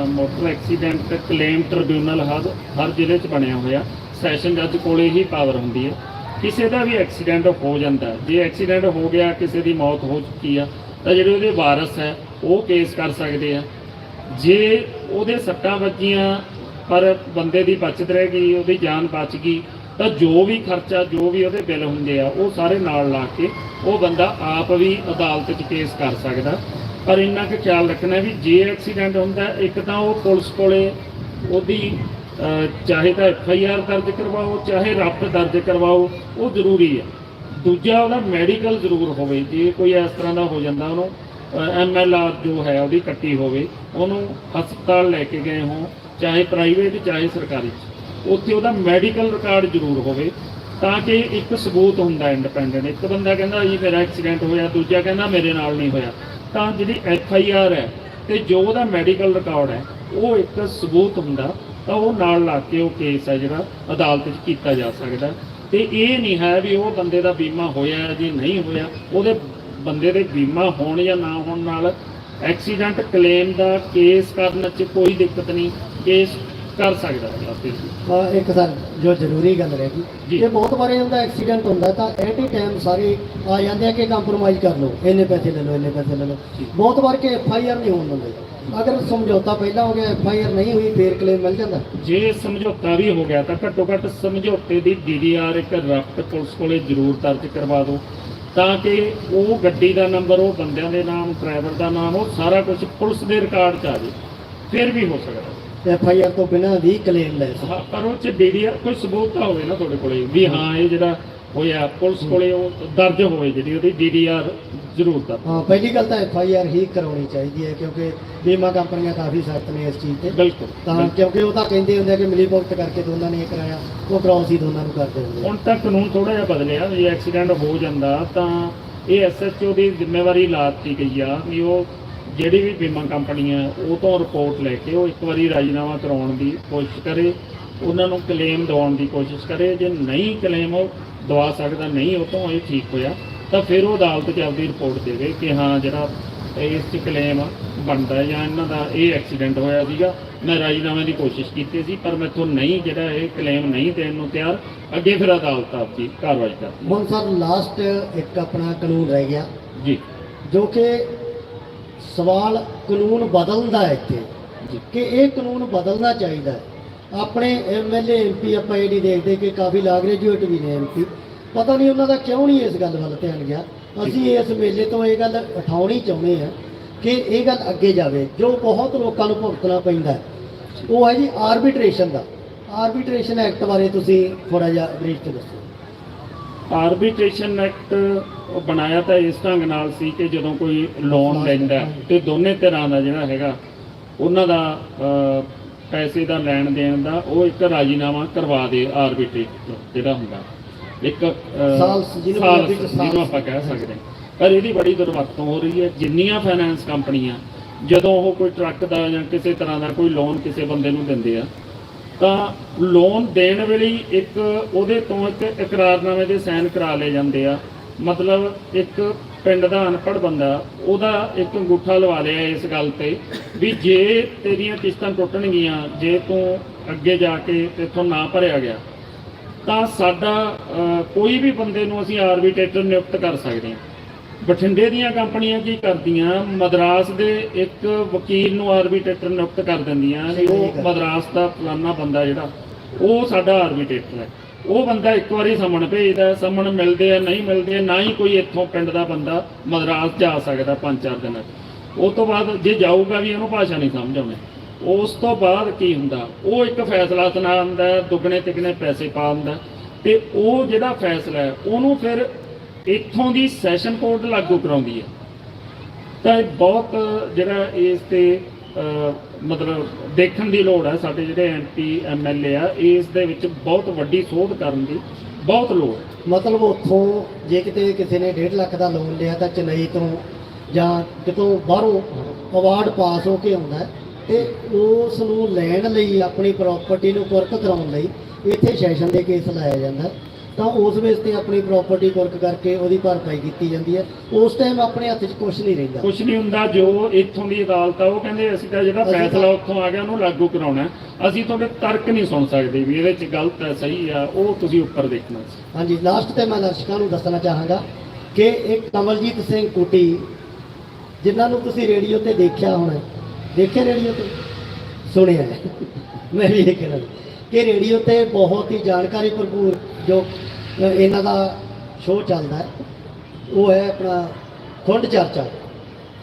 ਮੋਟਰ ਐਕਸੀਡੈਂਟ ਕਲੇਮ ਟ੍ਰਿਬਿਊਨਲ ਹਰ ਹਰ ਜ਼ਿਲ੍ਹੇ 'ਚ ਬਣਿਆ ਹੋਇਆ। ਸੈਸ਼ਨ ਜੱਜ ਕੋਲੇ ਹੀ ਪਾਵਰ ਹੁੰਦੀ ਹੈ। ਕਿਸੇ ਦਾ ਵੀ ਐਕਸੀਡੈਂਟ ਹੋ ਜਾਂਦਾ ਜੇ ਐਕਸੀਡੈਂਟ ਹੋ ਗਿਆ, ਕਿਸੇ ਦੀ ਮੌਤ ਹੋ ਚੁੱਕੀ ਆ, ਤਾਂ ਜਿਹੜੇ ਉਹਦੇ ਵਾਰਸ ਹੈ, ਉਹ ਕੇਸ ਕਰ ਸਕਦੇ ਆ। ਜੇ ਉਹਦੇ ਸੱਟਾਂ ਵੱਜੀਆਂ, ਪਰ ਬੰਦੇ ਦੀ ਬਚਤ ਰਹਿ ਗਈ, ਉਹਦੀ ਜਾਨ ਬਚ ਗਈ ਤਾਂ ਜੋ ਵੀ ਖਰਚਾ, ਜੋ ਵੀ ਉਹਦੇ ਬਿੱਲ ਹੁੰਦੇ ਆ, ਉਹ ਸਾਰੇ ਨਾਲ ਲਾ ਕੇ ਉਹ ਬੰਦਾ ਆਪ ਵੀ ਅਦਾਲਤ 'ਚ ਕੇਸ ਕਰ ਸਕਦਾ। ਪਰ ਇੰਨਾ ਕੁ ਖਿਆਲ ਰੱਖਣਾ ਵੀ ਜੇ ਐਕਸੀਡੈਂਟ ਹੁੰਦਾ, ਇੱਕ ਤਾਂ ਉਹ ਪੁਲਿਸ ਕੋਲੇ ਉਹਦੀ ਚਾਹੇ ਤਾਂ ਐਫ ਆਈ ਆਰ ਦਰਜ ਕਰਵਾਓ, ਚਾਹੇ ਰੱਬ ਦਰਜ ਕਰਵਾਓ, ਉਹ ਜ਼ਰੂਰੀ ਹੈ ਦੂਜਾ ਉਹਦਾ ਮੈਡੀਕਲ ਜ਼ਰੂਰ ਹੋਵੇ, ਜੇ ਕੋਈ ਇਸ ਤਰ੍ਹਾਂ ਦਾ ਹੋ ਜਾਂਦਾ, ਉਹਨੂੰ ਐਮ ਐਲ ਆਰ ਜੋ ਹੈ, ਉਹਦੀ ਕੱਟੀ ਹੋਵੇ, ਉਹਨੂੰ ਹਸਪਤਾਲ ਲੈ ਕੇ ਗਏ ਹੋਂ ਚਾਹੇ ਪ੍ਰਾਈਵੇਟ ਚਾਹੇ ਸਰਕਾਰੀ ਉੱਥੇ ਉਹਦਾ ਮੈਡੀਕਲ ਰਿਕਾਰਡ ਜ਼ਰੂਰ ਹੋਵੇ ਤਾਂ ਕਿ ਇੱਕ ਸਬੂਤ ਹੁੰਦਾ ਇੰਡੀਪੈਂਡੈਂਟ ਇੱਕ ਬੰਦਾ ਕਹਿੰਦਾ ਜੀ ਮੇਰਾ ਐਕਸੀਡੈਂਟ ਹੋਇਆ, ਦੂਜਾ ਕਹਿੰਦਾ ਮੇਰੇ ਨਾਲ ਨਹੀਂ ਹੋਇਆ। ਤਾਂ ਜਿਹੜੀ ਐਫ ਆਈ ਆਰ ਹੈ ਤੇ ਜੋ ਉਹਦਾ ਮੈਡੀਕਲ ਰਿਕਾਰਡ ਹੈ, ਉਹ ਇੱਕ ਸਬੂਤ ਹੁੰਦਾ, ਤਾਂ ਉਹ ਨਾਲ ਲਾ ਕੇ ਉਹ ਕੇਸ ਹੈ ਜਿਹੜਾ ਅਦਾਲਤ 'ਚ ਕੀਤਾ ਜਾ ਸਕਦਾ। ਤੇ ਇਹ ਨਹੀਂ ਹੈ ਵੀ ਉਹ ਬੰਦੇ ਦਾ ਬੀਮਾ ਹੋਇਆ ਜੀ ਨਹੀਂ ਹੋਇਆ। ਉਹਦੇ ਬੰਦੇ ਦੇ ਬੀਮਾ ਹੋਣ ਜਾਂ ਨਾ ਹੋਣ ਨਾਲ ਐਕਸੀਡੈਂਟ ਕਲੇਮ ਦਾ ਕੇਸ ਕਰਨ 'ਚ ਕੋਈ ਦਿੱਕਤ ਨਹੀਂ। ਕੇਸ ਕਰ ਸਕਦਾ ਵੀ। ਅਹ ਇੱਕ ਸਰ ਜੋ ਜ਼ਰੂਰੀ ਗੱਲ ਰਹਿ ਜੀ। ਗਈ ਕਿ ਬਹੁਤ ਵਾਰੀ ਹੁੰਦਾ ਐਕਸੀਡੈਂਟ ਹੁੰਦਾ ਤਾਂ ਐਟ ਟਾਈਮ ਸਾਰੇ ਆ ਜਾਂਦੇ ਆ ਕਿ ਕੰਪਰੋਮਾਈਜ਼ ਕਰ ਲਓ ਇੰਨੇ ਪੈਸੇ ਲੈ ਲਓ ਇੰਨੇ ਪੈਸੇ ਲੈ ਲਓ ਜੀ। ਬਹੁਤ ਵਾਰ ਕਿ ਐਫ ਆਈ ਆਰ ਨਹੀਂ ਹੋਣ ਦਿੰਦੇ ਅਗਰ ਸਮਝੌਤਾ ਪਹਿਲਾਂ ਹੋ ਗਿਆ ਐਫ ਆਈ ਆਰ ਨਹੀਂ ਹੋਈ ਫੇਰ ਕਲੇਮ ਮਿਲ ਜਾਂਦਾ ਜੇ ਸਮਝੌਤਾ ਵੀ ਹੋ ਗਿਆ ਤਾਂ ਘੱਟੋ ਘੱਟ ਸਮਝੌਤੇ ਦੀ ਡੀਡੀਆਰ ਇੱਕ ਰਫਟ ਪੁਲਿਸ ਕੋਲੇ ਜ਼ਰੂਰ ਦਰਜ ਕਰਵਾ ਦਿਓ ਤਾਂ ਕਿ ਉਹ ਗੱਡੀ ਦਾ ਨੰਬਰ ਉਹ ਬੰਦਿਆਂ ਦੇ ਨਾਮ ਡਰਾਈਵਰ ਦਾ ਨਾਮ ਉਹ ਸਾਰਾ ਕੁਝ ਪੁਲਿਸ ਦੇ ਰਿਕਾਰਡ 'ਚ ਆ ਜੇ ਫਿਰ ਵੀ ਹੋ ਸਕਦਾ ਐਫ ਆਈ ਆਰ ਤੋਂ ਬਿਨਾਂ ਵੀ ਕਲੇਮ ਲੈ ਸਕਦੇ। ਹਾਂ, ਪਰ ਉਹ 'ਚ ਡੀਡੀਆਰ ਕੋਈ ਸਬੂਤ ਤਾਂ ਹੋਵੇ ਨਾ ਤੁਹਾਡੇ ਕੋਲੇ ਵੀ ਹਾਂ ਇਹ ਜਿਹੜਾ ਹੋਇਆ ਪੁਲਿਸ ਕੋਲੇ ਉਹ ਦਰਜ ਹੋਵੇ ਜਿਹੜੀ ਉਹਦੀ ਡੀਡੀਆਰ ਜ਼ਰੂਰ ਦਰਜ ਹਾਂ ਪਹਿਲੀ ਗੱਲ ਤਾਂ ਐਫ ਆਈ ਆਰ ਹੀ ਕਰਾਉਣੀ ਚਾਹੀਦੀ ਹੈ ਕਿਉਂਕਿ ਬੀਮਾ ਕੰਪਨੀਆਂ ਕਾਫੀ ਸਖਤ ਨੇ ਇਸ ਚੀਜ਼ ਤੇ। ਬਿਲਕੁਲ ਤਾਂ। ਕਿਉਂਕਿ ਉਹ ਤਾਂ ਕਹਿੰਦੇ ਹੁੰਦੇ ਆ ਕਿ ਮਿਲੀ ਭੁਗਤ ਕਰਕੇ ਦੋਨਾਂ ਨੇ ਇਹ ਕਰਾਇਆ ਉਹ ਕਰਾਉਸ ਹੀ ਦੋਨਾਂ ਨੂੰ ਕਰਦੇ ਹੁੰਦੇ ਆ। ਹੁਣ ਤਾਂ ਕਾਨੂੰਨ ਥੋੜਾ ਜਿਹਾ ਬਦਲਿਆ ਜੇ ਐਕਸੀਡੈਂਟ ਹੋ ਜਾਂਦਾ ਤਾਂ ਇਹ ਐਸਐਚਓ ਦੀ ਜ਼ਿੰਮੇਵਾਰੀ ਲਾਤੀ ਗਈ ਆ ਵੀ ਉਹ ਜਿਹੜੀ ਵੀ ਬੀਮਾ ਕੰਪਨੀ ਆ ਉਹ ਤੋਂ ਰਿਪੋਰਟ ਲੈ ਕੇ ਉਹ ਇੱਕ ਵਾਰੀ ਰਾਜੀਨਾਮਾ ਕਰਾਉਣ ਦੀ ਕੋਸ਼ਿਸ਼ ਕਰੇ ਉਹਨਾਂ ਨੂੰ ਕਲੇਮ ਦਿਵਾਉਣ ਦੀ ਕੋਸ਼ਿਸ਼ ਕਰੇ ਜੇ ਨਹੀਂ ਕਲੇਮ ਉਹ ਦਵਾ ਸਕਦਾ ਨਹੀਂ ਉਹ ਤੋਂ ਇਹ ਠੀਕ ਹੋਇਆ ਤਾਂ ਫਿਰ ਉਹ ਅਦਾਲਤ 'ਚ ਆਪਦੀ ਰਿਪੋਰਟ ਦੇਵੇ ਕਿ ਹਾਂ ਜਿਹੜਾ ਇਸ 'ਚ ਕਲੇਮ ਬਣਦਾ ਹੈ ਜਾਂ ਇਹਨਾਂ ਦਾ ਇਹ ਐਕਸੀਡੈਂਟ ਹੋਇਆ ਸੀਗਾ। ਮੈਂ ਰਾਜੀਨਾਮੇ ਦੀ ਕੋਸ਼ਿਸ਼ ਕੀਤੀ ਸੀ ਪਰ ਮੈਥੋਂ ਨਹੀਂ ਜਿਹੜਾ ਇਹ ਕਲੇਮ ਨਹੀਂ ਦੇਣ ਨੂੰ ਤਿਆਰ ਅੱਗੇ ਫਿਰ ਅਦਾਲਤ ਆਪਦੀ ਕਾਰਵਾਈ ਕਰਦੀ ਹੈ। ਸਰ ਲਾਸਟ ਇੱਕ ਆਪਣਾ ਕਾਨੂੰਨ ਰਹਿ ਗਿਆ। ਜੀ। ਜੋ ਕਿ ਸਵਾਲ ਕਾਨੂੰਨ ਬਦਲਦਾ ਹੈ ਇੱਥੇ ਕਿ ਇਹ ਕਾਨੂੰਨ ਬਦਲਣਾ ਚਾਹੀਦਾ ਹੈ। ਆਪਣੇ ਐਮਐਲਏ ਐਮਪੀ ਆਪਾਂ ਇਹ ਨਹੀਂ ਦੇਖਦੇ ਕਿ ਕਾਫੀ ਲਾ ਗ੍ਰੈਜੂਏਟ ਵੀ ਨੇ ਐਮਪੀ ਪਤਾ ਨਹੀਂ ਉਹਨਾਂ ਦਾ ਕਿਉਂ ਨਹੀਂ ਇਸ ਗੱਲ ਵੱਲ ਧਿਆਨ ਗਿਆ। ਅਸੀਂ ਇਸ ਮੇਲੇ ਤੋਂ ਇਹ ਗੱਲ ਉਠਾਉਣੀ ਚਾਹੁੰਦੇ ਹਾਂ ਕਿ ਇਹ ਗੱਲ ਅੱਗੇ ਜਾਵੇ। ਜੋ ਬਹੁਤ ਲੋਕਾਂ ਨੂੰ ਭੁਗਤਣਾ ਪੈਂਦਾ ਹੈ ਉਹ ਹੈ ਜੀ ਆਰਬਿਟ੍ਰੇਸ਼ਨ ਦਾ। ਆਰਬਿਟ੍ਰੇਸ਼ਨ ਐਕਟ ਬਾਰੇ ਤੁਸੀਂ ਥੋੜਾ ਜਿਹਾ ਬਰੀਫ ਚ ਦੱਸੋ। ਆਰਬਿਟ੍ਰੇਸ਼ਨ ਐਕਟ ਬਣਾਇਆ ਤਾਂ ਇਸ ਢੰਗ ਨਾਲ ਸੀ ਕਿ ਜਦੋਂ ਕੋਈ ਲੋਨ ਲੈਂਦਾ ਤੇ ਦੋਨੇ ਧਿਰਾਂ ਦਾ ਜਿਹੜਾ ਹੈਗਾ ਉਹਨਾਂ ਦਾ ਪੈਸੇ ਦਾ ਲੈਣ ਦੇਣ ਦਾ ਉਹ ਇੱਕ ਰਾਜੀਨਾਮਾ ਕਰਵਾ ਦੇ ਆਰਬਿਟ੍ਰੇਟ ਜਿਹੜਾ ਹੁੰਦਾ। ਇੱਕ ਸਾਲ ਜਿਹਨੂੰ ਆਪਾਂ ਕਹਿ ਸਕਦੇ ਪਰ ਇਹਦੀ ਬੜੀ ਦੁਰਵਰਤੋਂ ਹੋ ਰਹੀ ਹੈ। ਜਿੰਨੀਆਂ ਫਾਈਨੈਂਸ ਕੰਪਨੀਆਂ ਜਦੋਂ ਉਹ ਕੋਈ ਟਰੱਕ ਦਾ ਜਾਂ ਕਿਸੇ ਤਰ੍ਹਾਂ ਦਾ ਕੋਈ ਲੋਨ ਕਿਸੇ ਬੰਦੇ ਨੂੰ ਦਿੰਦੇ ਆ ਤਾਂ ਲੋਨ ਦੇਣ ਵੇਲੇ ਇੱਕ ਉਹਦੇ ਤੋਂ ਇੱਕ ਇਕਰਾਰਨਾਮੇ ਦੇ ਸਾਈਨ ਕਰਾ ਲਏ ਜਾਂਦੇ ਆ। ਮਤਲਬ ਇੱਕ ਪਿੰਡ ਦਾ ਅਨਪੜ੍ਹ ਬੰਦਾ, ਉਹਦਾ ਇੱਕ ਅੰਗੂਠਾ ਲਵਾ ਲਿਆ ਇਸ ਗੱਲ ਤੇ ਵੀ ਜੇ ਤੇਰੀਆਂ ਕਿਸ਼ਤਾਂ ਟੁੱਟਣਗੀਆਂ, ਜੇ ਤੂੰ ਅੱਗੇ ਜਾ ਕੇ ਤੇਥੋਂ ਨਾ ਭਰਿਆ ਗਿਆ, ਤਾਂ ਸਾਡਾ ਕੋਈ ਵੀ ਬੰਦੇ ਨੂੰ ਅਸੀਂ ਆਰਬਿਟ੍ਰੇਟਰ ਨਿਯੁਕਤ ਕਰ ਸਕਦੇ ਹਾਂ। ਬਠਿੰਡੇ ਦੀਆਂ ਕੰਪਨੀਆਂ ਕੀ ਕਰਦੀਆਂ? ਮਦਰਾਸ ਦੇ ਇੱਕ ਵਕੀਲ ਨੂੰ ਆਰਬਿਟ੍ਰੇਟਰ ਨਿਯੁਕਤ ਕਰ ਦਿੰਦੀਆਂ ਵੀ ਉਹ। ਮਦਰਾਸ ਦਾ ਫਲਾਨਾ ਬੰਦਾ ਜਿਹੜਾ ਉਹ ਸਾਡਾ ਆਰਬਿਟ੍ਰੇਟਰ ਹੈ। ਉਹ ਬੰਦਾ ਇੱਕ ਵਾਰੀ ਸਮਣ ਭੇਜਦਾ ਸਮਣ ਮਿਲਦੇ ਆ ਨਹੀਂ ਮਿਲਦੇ ਨਾ ਹੀ ਕੋਈ ਇੱਥੋਂ ਪਿੰਡ ਦਾ ਬੰਦਾ ਮਦਰਾਸ ਜਾ ਸਕਦਾ ਪੰਜ ਚਾਰ ਦਿਨਾਂ। 'ਚ ਉਹ ਤੋਂ ਬਾਅਦ ਜੇ ਜਾਊਗਾ ਵੀ ਉਹਨੂੰ ਭਾਸ਼ਾ ਨਹੀਂ ਸਮਝ ਆਉਣੀ। ਉਸ ਤੋਂ ਬਾਅਦ ਕੀ ਹੁੰਦਾ? ਉਹ ਇੱਕ ਫੈਸਲਾ ਸੁਣਾਉਂਦਾ ਹੈ, ਦੁੱਗਣੇ ਤਿੱਗਣੇ ਪੈਸੇ ਪਾ ਦਿੰਦਾ ਤੇ ਉਹ ਜਿਹੜਾ ਫੈਸਲਾ ਹੈ ਉਹਨੂੰ ਫਿਰ ਇੱਥੋਂ ਦੀ ਸੈਸ਼ਨ ਕੋਰਟ ਲਾਗੂ ਕਰਾਉਂਦੀ ਹੈ। ਤਾਂ ਇਹ ਬਹੁਤ ਜਿਹੜਾ ਇਸ ਤੇ ਮਤਲਬ ਦੇਖਣ ਦੀ ਲੋੜ ਹੈ, ਸਾਡੇ ਜਿਹੜੇ ਐਮਪੀ ਐਮਐਲਏ ਆ, ਇਸ ਦੇ ਵਿੱਚ ਬਹੁਤ ਵੱਡੀ ਸੋਧ ਕਰਨ ਦੀ ਬਹੁਤ ਲੋੜ ਹੈ। ਮਤਲਬ ਉੱਥੋਂ ਜੇ ਕਿਤੇ ਕਿਸੇ ਨੇ 1.5 ਲੱਖ ਦਾ ਲੋਨ ਲਿਆ ਤਾਂ ਚੇਨਈ ਤੋਂ ਜਾਂ ਕਿਤੋਂ ਬਾਹਰੋਂ ਅਵਾਰਡ ਪਾਸ ਹੋ ਕੇ ਆਉਂਦਾ ਹੈ ਤੇ ਉਸ ਨੂੰ ਲੈਣ ਲਈ, ਆਪਣੀ ਪ੍ਰਾਪਰਟੀ ਨੂੰ ਕੁਰਕ ਕਰਾਉਣ ਲਈ ਇੱਥੇ ਸੈਸ਼ਨ ਦੇ ਕੇਸ ਲਾਇਆ ਜਾਂਦਾ ਤਾਂ ਉਸ ਵੇਸ ਤੇ ਆਪਣੀ ਪ੍ਰਾਪਰਟੀ ਕੁਰਕ ਕਰਕੇ ਉਹਦੀ ਭਰਪਾਈ ਕੀਤੀ ਜਾਂਦੀ ਹੈ। ਉਸ ਟਾਈਮ ਆਪਣੇ ਹੱਥ 'ਚ ਕੁਝ ਨਹੀਂ ਰਹਿੰਦਾ। ਕੁਝ ਨਹੀਂ ਹੁੰਦਾ ਜੋ ਇੱਥੋਂ ਦੀ ਅਦਾਲਤ ਆ ਉਹ ਕਹਿੰਦੇ ਅਸੀਂ ਤਾਂ ਜਿਹੜਾ ਫੈਸਲਾ ਉੱਥੋਂ ਆ ਗਿਆ ਉਹਨੂੰ ਲਾਗੂ ਕਰਾਉਣਾ। ਅਸੀਂ ਤੁਹਾਡੇ ਤਰਕ ਨਹੀਂ ਸੁਣ ਸਕਦੇ ਵੀ ਇਹਦੇ 'ਚ ਗਲਤ ਹੈ ਸਹੀ ਆ ਉਹ ਤੁਸੀਂ ਉੱਪਰ ਦੇਖਣਾ ਹਾਂਜੀ ਲਾਸਟ ਤੇ ਮੈਂ ਦਰਸ਼ਕਾਂ ਨੂੰ ਦੱਸਣਾ ਚਾਹਾਂਗਾ ਕਿ ਇੱਕ ਕਮਲਜੀਤ ਸਿੰਘ ਕੁਟੀ ਜਿਨ੍ਹਾਂ ਨੂੰ ਤੁਸੀਂ ਰੇਡੀਓ ਤੇ ਦੇਖਿਆ ਹੋਣਾ ਦੇਖਿਆ ਰੇਡੀਓ ਤੇ? ਸੁਣਿਆ। *laughs* ਮੈਂ ਵੀ ਇਹ ਕਹਿਣਾ ਕਿ ਰੇਡੀਓ ਤੇ ਬਹੁਤ ਹੀ ਜਾਣਕਾਰੀ ਭਰਪੂਰ ਜੋ ਇਹਨਾਂ ਦਾ ਸ਼ੋਅ ਚੱਲਦਾ ਹੈ, ਉਹ ਹੈ ਆਪਣਾ ਖੁੰਡ ਚਰਚਾ।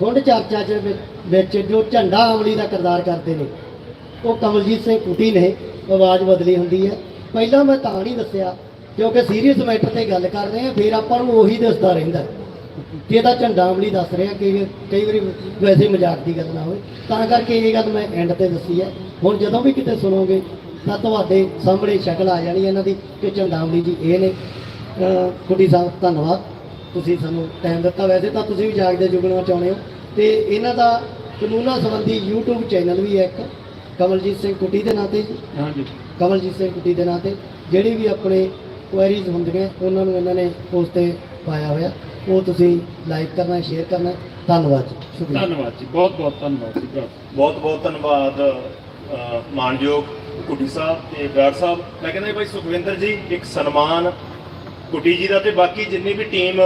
ਖੁੰਡ ਚਰਚਾ ਚ ਵਿ- ਵਿੱਚ ਜੋ ਝੰਡਾ ਅਮਲੀ ਦਾ ਕਿਰਦਾਰ ਕਰਦੇ ਨੇ, ਉਹ ਕਮਲਜੀਤ ਸਿੰਘ ਕੁਟੀ ਨੇ, ਆਵਾਜ਼ ਬਦਲੀ ਹੁੰਦੀ ਹੈ। ਪਹਿਲਾਂ ਮੈਂ ਤਾਂ ਨਹੀਂ ਦੱਸਿਆ, ਕਿਉਂਕਿ ਸੀਰੀਅਸ ਮੈਟਰ ਤੇ ਗੱਲ ਕਰ ਰਹੇ ਹਾਂ, ਫਿਰ ਆਪਾਂ ਨੂੰ ਉਹੀ ਦੱਸਦਾ ਰਹਿੰਦਾ ਕਿ ਇਹਦਾ ਝੰਡਾ ਅਮਲੀ ਦੱਸ ਰਿਹਾ ਕਿ ਕਈ ਵਾਰੀ ਵੈਸੇ ਮਜ਼ਾਕ ਦੀ ਗੱਲ ਨਾ ਹੋਵੇ। ਤਾਂ ਕਰਕੇ ਇਹ ਗੱਲ ਮੈਂ ਐਂਡ ਤੇ ਦੱਸੀ ਹੈ। ਹੁਣ ਜਦੋਂ ਵੀ ਕਿਤੇ ਸੁਣੋਗੇ ਤਾਂ ਤੁਹਾਡੇ ਸਾਹਮਣੇ ਸ਼ਕਲ ਆ ਜਾਣੀ ਇਹਨਾਂ ਦੀ ਕਿ ਅਮਲੀ ਜੀ ਇਹ ਨੇ। ਕੁਟੀ ਸਾਹਿਬ ਧੰਨਵਾਦ। ਤੁਸੀਂ ਸਾਨੂੰ ਟਾਈਮ ਦਿੱਤਾ ਵੈਸੇ ਤਾਂ ਤੁਸੀਂ ਵੀ ਜਾਗਦੇ ਜੁਗਣਾ ਚਾਹੁੰਦੇ ਹੋ। ਤੇ ਇਹਨਾਂ ਦਾ ਕਾਨੂੰਨਾਂ ਸੰਬੰਧੀ YouTube ਚੈਨਲ ਵੀ ਹੈ ਇੱਕ ਕਮਲਜੀਤ ਸਿੰਘ ਕੁਟੀ ਦੇ ਨਾਂ ਤੇ ਜੀ। ਹਾਂਜੀ। ਕਮਲਜੀਤ ਸਿੰਘ ਕੁਟੀ ਦੇ ਨਾਂ ਤੇ ਜਿਹੜੀ ਵੀ ਆਪਣੇ ਕੁਐਰੀਜ਼ ਹੁੰਦੀਆਂ ਉਹਨਾਂ ਨੂੰ ਇਹਨਾਂ ਨੇ ਉਸ ਤੇ ਪਾਇਆ ਹੋਇਆ। ਉਹ ਤੁਸੀਂ ਲਾਈਕ ਕਰਨਾ ਸ਼ੇਅਰ ਕਰਨਾ। ਧੰਨਵਾਦ ਜੀ। ਸ਼ੁਕਰੀਆ। ਧੰਨਵਾਦ ਜੀ। ਬਹੁਤ ਬਹੁਤ ਧੰਨਵਾਦ ਜੀ। ਬਹੁਤ ਬਹੁਤ ਧੰਨਵਾਦ ਮਾਨਯੋਗ ਕੁਟੀ ਸਾਹਿਬ ਤੇ ਬਰਾੜ ਸਾਹਿਬ, ਮੈਂ ਕਹਿੰਦਾ ਜੀ ਭਾਈ ਸੁਖਵਿੰਦਰ ਜੀ, ਇੱਕ ਸਨਮਾਨ ਕੁਟੀ ਜੀ ਦਾ ਤੇ ਬਾਕੀ ਜਿੰਨੀ ਵੀ ਟੀਮ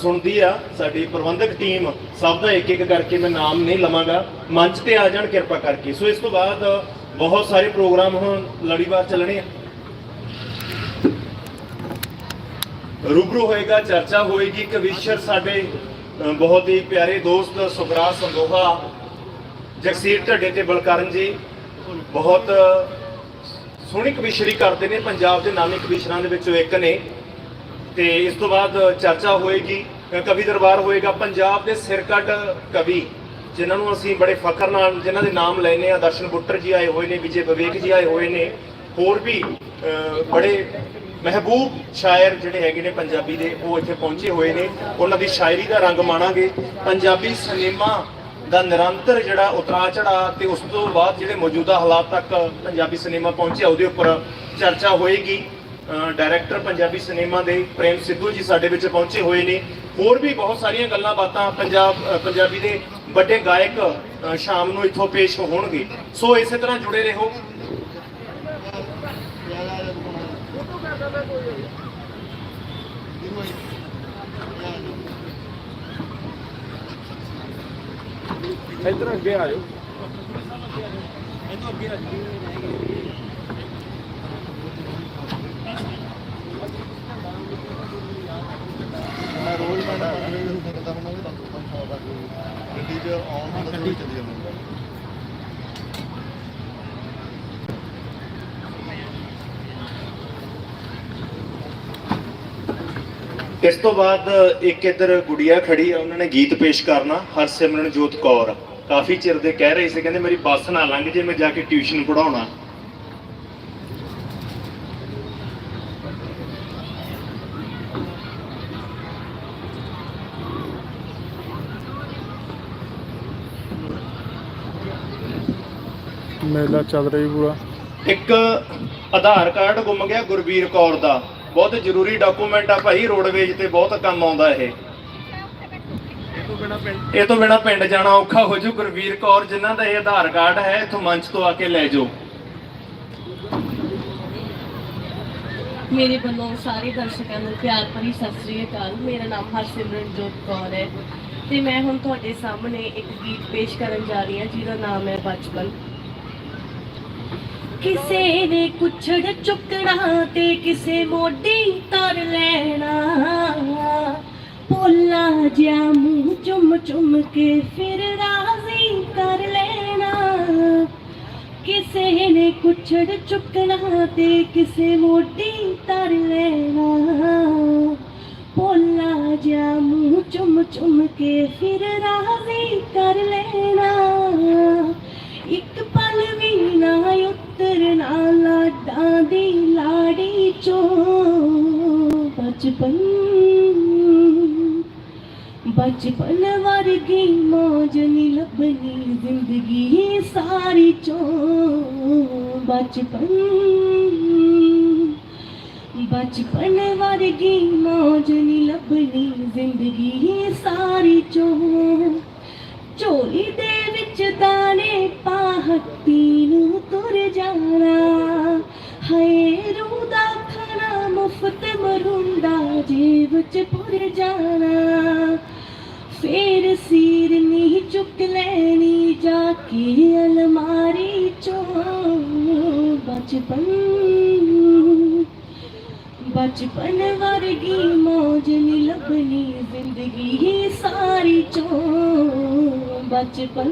ਸੁਣਦੀ ਆ, ਸਾਡੀ ਪ੍ਰਬੰਧਕ ਟੀਮ, ਸਭ ਦਾ ਇੱਕ ਇੱਕ ਕਰਕੇ ਮੈਂ ਨਾਮ ਨਹੀਂ ਲਵਾਂਗਾ। ਮੰਚ ਤੇ ਆ ਜਾਣ ਕਿਰਪਾ ਕਰਕੇ। ਸੋ ਇਸ ਤੋਂ ਬਾਅਦ ਬਹੁਤ ਸਾਰੇ ਪ੍ਰੋਗਰਾਮ ਹੁਣ ਲੜੀਵਾਰ ਚੱਲਣੇ ਆ। ਰੂਬਰੂ ਹੋਏਗਾ, ਚਰਚਾ ਹੋਏਗੀ। ਕਵੀਸ਼ਰ ਸਾਡੇ ਬਹੁਤ ਹੀ ਪਿਆਰੇ ਦੋਸਤ ਸੁਖਰਾਜ ਸੰਦੋਹਾ, ਜਗਸੀਰ ਢੱਡੇ ਤੇ ਬਲਕਰਨ ਜੀ ਬਹੁਤ ਸੋਹਣੀ ਕਵਿਸ਼ਰੀ ਕਰਦੇ ਨੇ, ਪੰਜਾਬ ਦੇ ਨਾਮੀ ਕਵਿਸ਼ਰਾਂ ਦੇ ਵਿੱਚੋਂ ਇੱਕ ਨੇ। ਤੇ ਇਸ ਤੋਂ ਬਾਅਦ ਚਰਚਾ ਹੋਏਗੀ ਕਵੀ ਦਰਬਾਰ ਹੋਏਗਾ, ਪੰਜਾਬ ਦੇ ਸਿਰਕੱਟ ਕਵੀ, ਜਿਨ੍ਹਾਂ ਨੂੰ ਅਸੀਂ ਬੜੇ ਫਖਰ ਨਾਲ, ਜਿਨ੍ਹਾਂ ਦੇ ਨਾਮ ਲੈਨੇ ਆ ਦਰਸ਼ਨ ਬੁੱਟਰ ਜੀ ਆਏ ਹੋਏ ਨੇ, ਵਿਜੇ ਵਿਵੇਕ ਜੀ ਆਏ ਹੋਏ ਨੇ, ਹੋਰ ਵੀ ਬੜੇ ਮਹਿਬੂਬ ਸ਼ਾਇਰ ਜਿਹੜੇ ਹੈਗੇ ਨੇ ਪੰਜਾਬੀ ਦੇ, ਉਹ ਇੱਥੇ ਪਹੁੰਚੇ ਹੋਏ ਨੇ। ਉਹਨਾਂ ਦੀ ਸ਼ਾਇਰੀ ਦਾ ਰੰਗ ਮਾਣਾਂਗੇ। ਪੰਜਾਬੀ ਸਿਨੇਮਾ ਦਾ ਨਿਰੰਤਰ ਜਿਹੜਾ ਉਤਰਾ ਚੜਾ ਤੇ ਉਸ ਤੋਂ ਬਾਅਦ ਜਿਹੜੇ ਮੌਜੂਦਾ ਹਾਲਾਤ ਤੱਕ ਪੰਜਾਬੀ ਸਿਨੇਮਾ ਪਹੁੰਚਿਆ, ਉਹਦੇ ਉੱਪਰ ਚਰਚਾ ਹੋਏਗੀ। ਡਾਇਰੈਕਟਰ ਪੰਜਾਬੀ ਸਿਨੇਮਾ ਦੇ ਪ੍ਰੇਮ ਸਿੱਧੂ ਜੀ ਸਾਡੇ ਵਿੱਚ ਪਹੁੰਚੇ ਹੋਏ ਨੇ। ਹੋਰ ਵੀ ਬਹੁਤ ਸਾਰੀਆਂ ਗੱਲਾਂ ਬਾਤਾਂ ਪੰਜਾਬ ਪੰਜਾਬੀ ਦੇ ਵੱਡੇ ਗਾਇਕ ਸ਼ਾਮ ਨੂੰ ਇੱਥੋਂ ਪੇਸ਼ ਹੋਣਗੇ। ਸੋ ਇਸੇ ਤਰ੍ਹਾਂ ਜੁੜੇ ਰਹੋ। ਇੱਧਰ ਅੱਗੇ ਆ ਜਾਓ। ਮੈਂ ਰੋਜ਼ ਮੈਂ ਨਾ ਨੂੰ ਕਰਦਾ ਹੁੰਦਾ ਵੀ ਤੁਹਾਨੂੰ ਕੰਮ ਖਾਵਾ ਗੱਡੀ 'ਚ ਆਉਣ ਹੁੰਦਾ ਤਾਂ ਚੱਲੀ ਜਾਂਦਾ ਇਸ ਤੋਂ ਬਾਅਦ ਇੱਕ ਇੱਧਰ ਗੁੜੀਆ ਖੜੀ ਆ ਉਹਨਾਂ ਨੇ ਗੀਤ ਪੇਸ਼ ਕਰਨਾ ਹਰਸਿਮਰਨ ਜੋਤ ਕੌਰ। ਕਾਫੀ ਚਿਰ ਦੇ ਕਹਿ ਰਹੇ ਸੀ ਕਹਿੰਦੇ ਮੇਰੀ ਬੱਸ ਨਾ ਲੰਘ ਜੇ ਮੈਂ ਜਾ ਕੇ ਟਿਊਸ਼ਨ ਪੜਾਉਣਾ ਮੇਲਾ ਚੱਲ ਰਹੀ ਪੂਰਾ। ਇੱਕ ਆਧਾਰ ਕਾਰਡ ਗੁੰਮ ਗਿਆ ਗੁਰਬੀਰ ਕੌਰ ਦਾ। ਬਹੁਤ ਜ਼ਰੂਰੀ ਡਾਕੂਮੈਂਟ ਆ ਭਾਈ ਰੋਡਵੇਜ ਤੇ ਬਹੁਤ ਕੰਮ ਆਉਂਦਾ ਇਹ। ਇਹ ਤੋਂ ਬਿਨਾ ਪਿੰਡ ਜਾਣਾ ਔਖਾ ਹੋ ਜੂ ਗੁਰਬੀਰ ਕੌਰ ਜਿਨ੍ਹਾਂ ਦਾ ਇਹ ਆਧਾਰ ਕਾਰਡ ਹੈ ਇਥੋਂ ਮੰਚ ਤੋਂ ਆ ਕੇ ਲੈ ਜਾਓ। ਮੇਰੇ ਵੱਲੋਂ ਸਾਰੇ ਦਰਸ਼ਕਾਂ ਨੂੰ ਪਿਆਰ ਭਰੀ ਸਤਿ ਸ੍ਰੀ ਅਕਾਲ। ਮੇਰਾ ਨਾਮ ਹਰਸਿਮਰਨ ਜੋਤ ਕੌਰ ਹੈ ਤੇ ਮੈਂ ਹੁਣ ਤੁਹਾਡੇ ਸਾਹਮਣੇ ਇੱਕ ਗੀਤ ਪੇਸ਼ ਕਰਨ ਜਾ ਰਹੀ ਹਾਂ ਜਿਹਦਾ ਨਾਮ ਹੈ ਬਚਪਨ। ਕਿਸੇ ਨੇ ਕੁਛੜ ਚੁੱਕਣਾ ਤੇ ਕਿਸੇ ਮੋਢੇ ਤਰ ਲੈਣਾ। ਪੋਲਾ ਜਿਹਾ ਮੂੰਹ ਚੁੰਮ ਚੁੰਮ ਕੇ ਫਿਰ ਰਾਜ਼ੀ ਕਰ ਲੈਣਾ। ਕਿਸੇ ਨੇ ਕੁਛੜ ਚੁੱਕਣਾ ਤੇ ਕਿਸੇ ਮੋਢੀ ਤਰ ਲੈਣਾ। ਪੋਲਾ ਜਿਹਾ ਮੂੰਹ ਚੁੰਮ ਚੁੰਮ ਕੇ ਫਿਰ ਰਾਜ਼ੀ ਕਰ ਲੈਣਾ। ਲਾੜੀ ਬਚਪਨ। ਬਚਪਨ ਵਰਗੀ ਮੌਜ ਨਹੀਂ ਲੱਭਣੀ ਜ਼ਿੰਦਗੀ ਸਾਰੀ ਚੋਂ। ਬਚਪਨ। ਬਚਪਨ ਵਰਗੀ ਮੌਜ ਨੀ ਲੱਭਣੀ ਜ਼ਿੰਦਗੀ ਸਾਰੀ ਚੋਂ। ਝੋਲੀ ਦੇ ਵਿੱਚ ਦਾਣੇ ਪਾਹਤੀ ਨੂੰ ਤੁਰ ਜਾ बचपन वर्गी मौज नी लभनी ज़िंदगी सारी चो। बचपन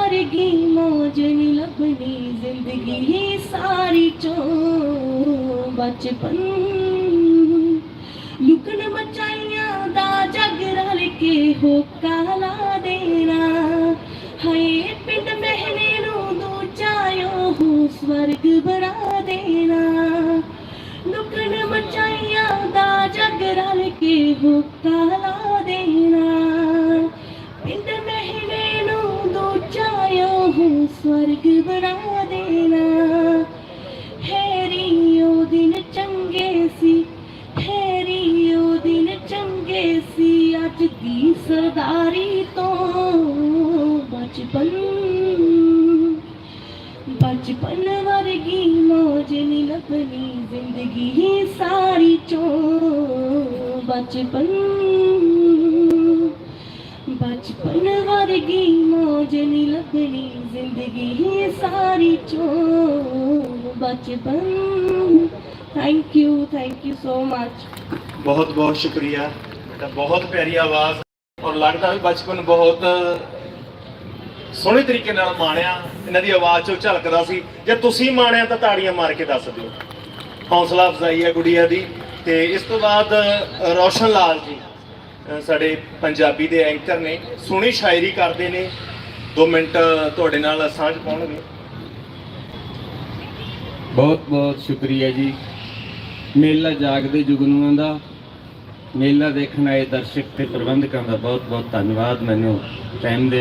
ਬਚਪਨ ਵਰਗੀ ਮੌਜ ਨੀ ਲੱਭਣੀ ਜ਼ਿੰਦਗੀ ਸਾਰੀ ਚੋਂ ਬਚਪਨ। ਲੁਕਣ ਮਚਾਈਆਂ ਦਾ ਜਗ ਰਲ ਕੇ ਹੋਕਾ ਲਾ ਦੇਣਾ। ਹਾਏ, ਪਿੰਡ ਮਹਿਨੇ ਨੂੰ ਦੂਜਾਇਓ ਹੋ ਸਵਰਗ ਬਣਾ ਦੇਣਾ। ਲੁਕਣ ਮਚਾਈਆਂ ਦਾ ਜਗ ਰਲ ਕੇ ਹੋਕਾ ਲਾ ਸਵਰਗ ਬਣਾ ਦੇਣਾ ਹੈਰੀ ਉਹ ਦਿਨ ਚੰਗੇ ਸੀ ਹੈਰੀ ਉਹ ਦਿਨ ਚੰਗੇ ਸੀ ਅੱਜ ਦੀ ਸਰਦਾਰੀ ਤੋਂ ਬਚਪਨ ਬਚਪਨ ਵਰਗੀ ਮੌਜ ਨੀ ਲੱਭਣੀ ਜ਼ਿੰਦਗੀ ਸਾਰੀ ਚੋਂ ਬਚਪਨ ਬਚਪਨ ਵਰਗੀ ਮੌਜ ਨੀ ਲੱਭਣੀ ਜ਼ਿੰਦਗੀ ਸਾਰੀ ਚੋਂ ਬਚਪਨ। Thank you thank you so much ਬਹੁਤ ਬਹੁਤ ਸ਼ੁਕਰੀਆ। ਬੇਟਾ ਬਹੁਤ ਪਿਆਰੀ ਆਵਾਜ਼। ਔਰ ਲੱਗਦਾ ਵੀ ਬਚਪਨ ਬਹੁਤ ਸੋਹਣੇ ਤਰੀਕੇ ਨਾਲ ਮਾਣਿਆ। ਇਹਨਾਂ ਦੀ ਆਵਾਜ਼ ਚੋਂ ਝਲਕਦਾ ਸੀ। ਜੇ ਤੁਸੀਂ ਮਾਣਿਆ ਤਾਂ ਤਾੜੀਆਂ ਮਾਰ ਕੇ ਦੱਸ ਦਿਓ। ਹੌਸਲਾ ਅਫਜ਼ਾਈ ਹੈ ਗੁੜੀਆ ਦੀ। ਤੇ ਇਸ ਤੋਂ ਬਾਅਦ ਅ, ਰੌਸ਼ਨ ਲਾਲ ਜੀ। ਸਾਡੇ ਪੰਜਾਬੀ ਦੇ ਐਂਕਰ ਨੇ, ਸੋਹਣੀ ਸ਼ਾਇਰੀ ਕਰਦੇ ਨੇ। 2 ਮਿੰਟ ਤੁਹਾਡੇ ਨਾਲ ਸਾਂਝ ਪਾਉਣਗੇ। ਬਹੁਤ ਬਹੁਤ ਸ਼ੁਕਰੀਆ ਜੀ। ਮੇਲਾ ਜਾਗਦੇ ਜੁਗਨੂਆਂ ਦਾ, ਮੇਲਾ ਦੇਖਣ ਆਏ ਦਰਸ਼ਕ ਤੇ ਪ੍ਰਬੰਧਕਾਂ ਦਾ ਬਹੁਤ ਬਹੁਤ ਧੰਨਵਾਦ। ਮੈਨੂੰ ਟਾਈਮ ਦੇ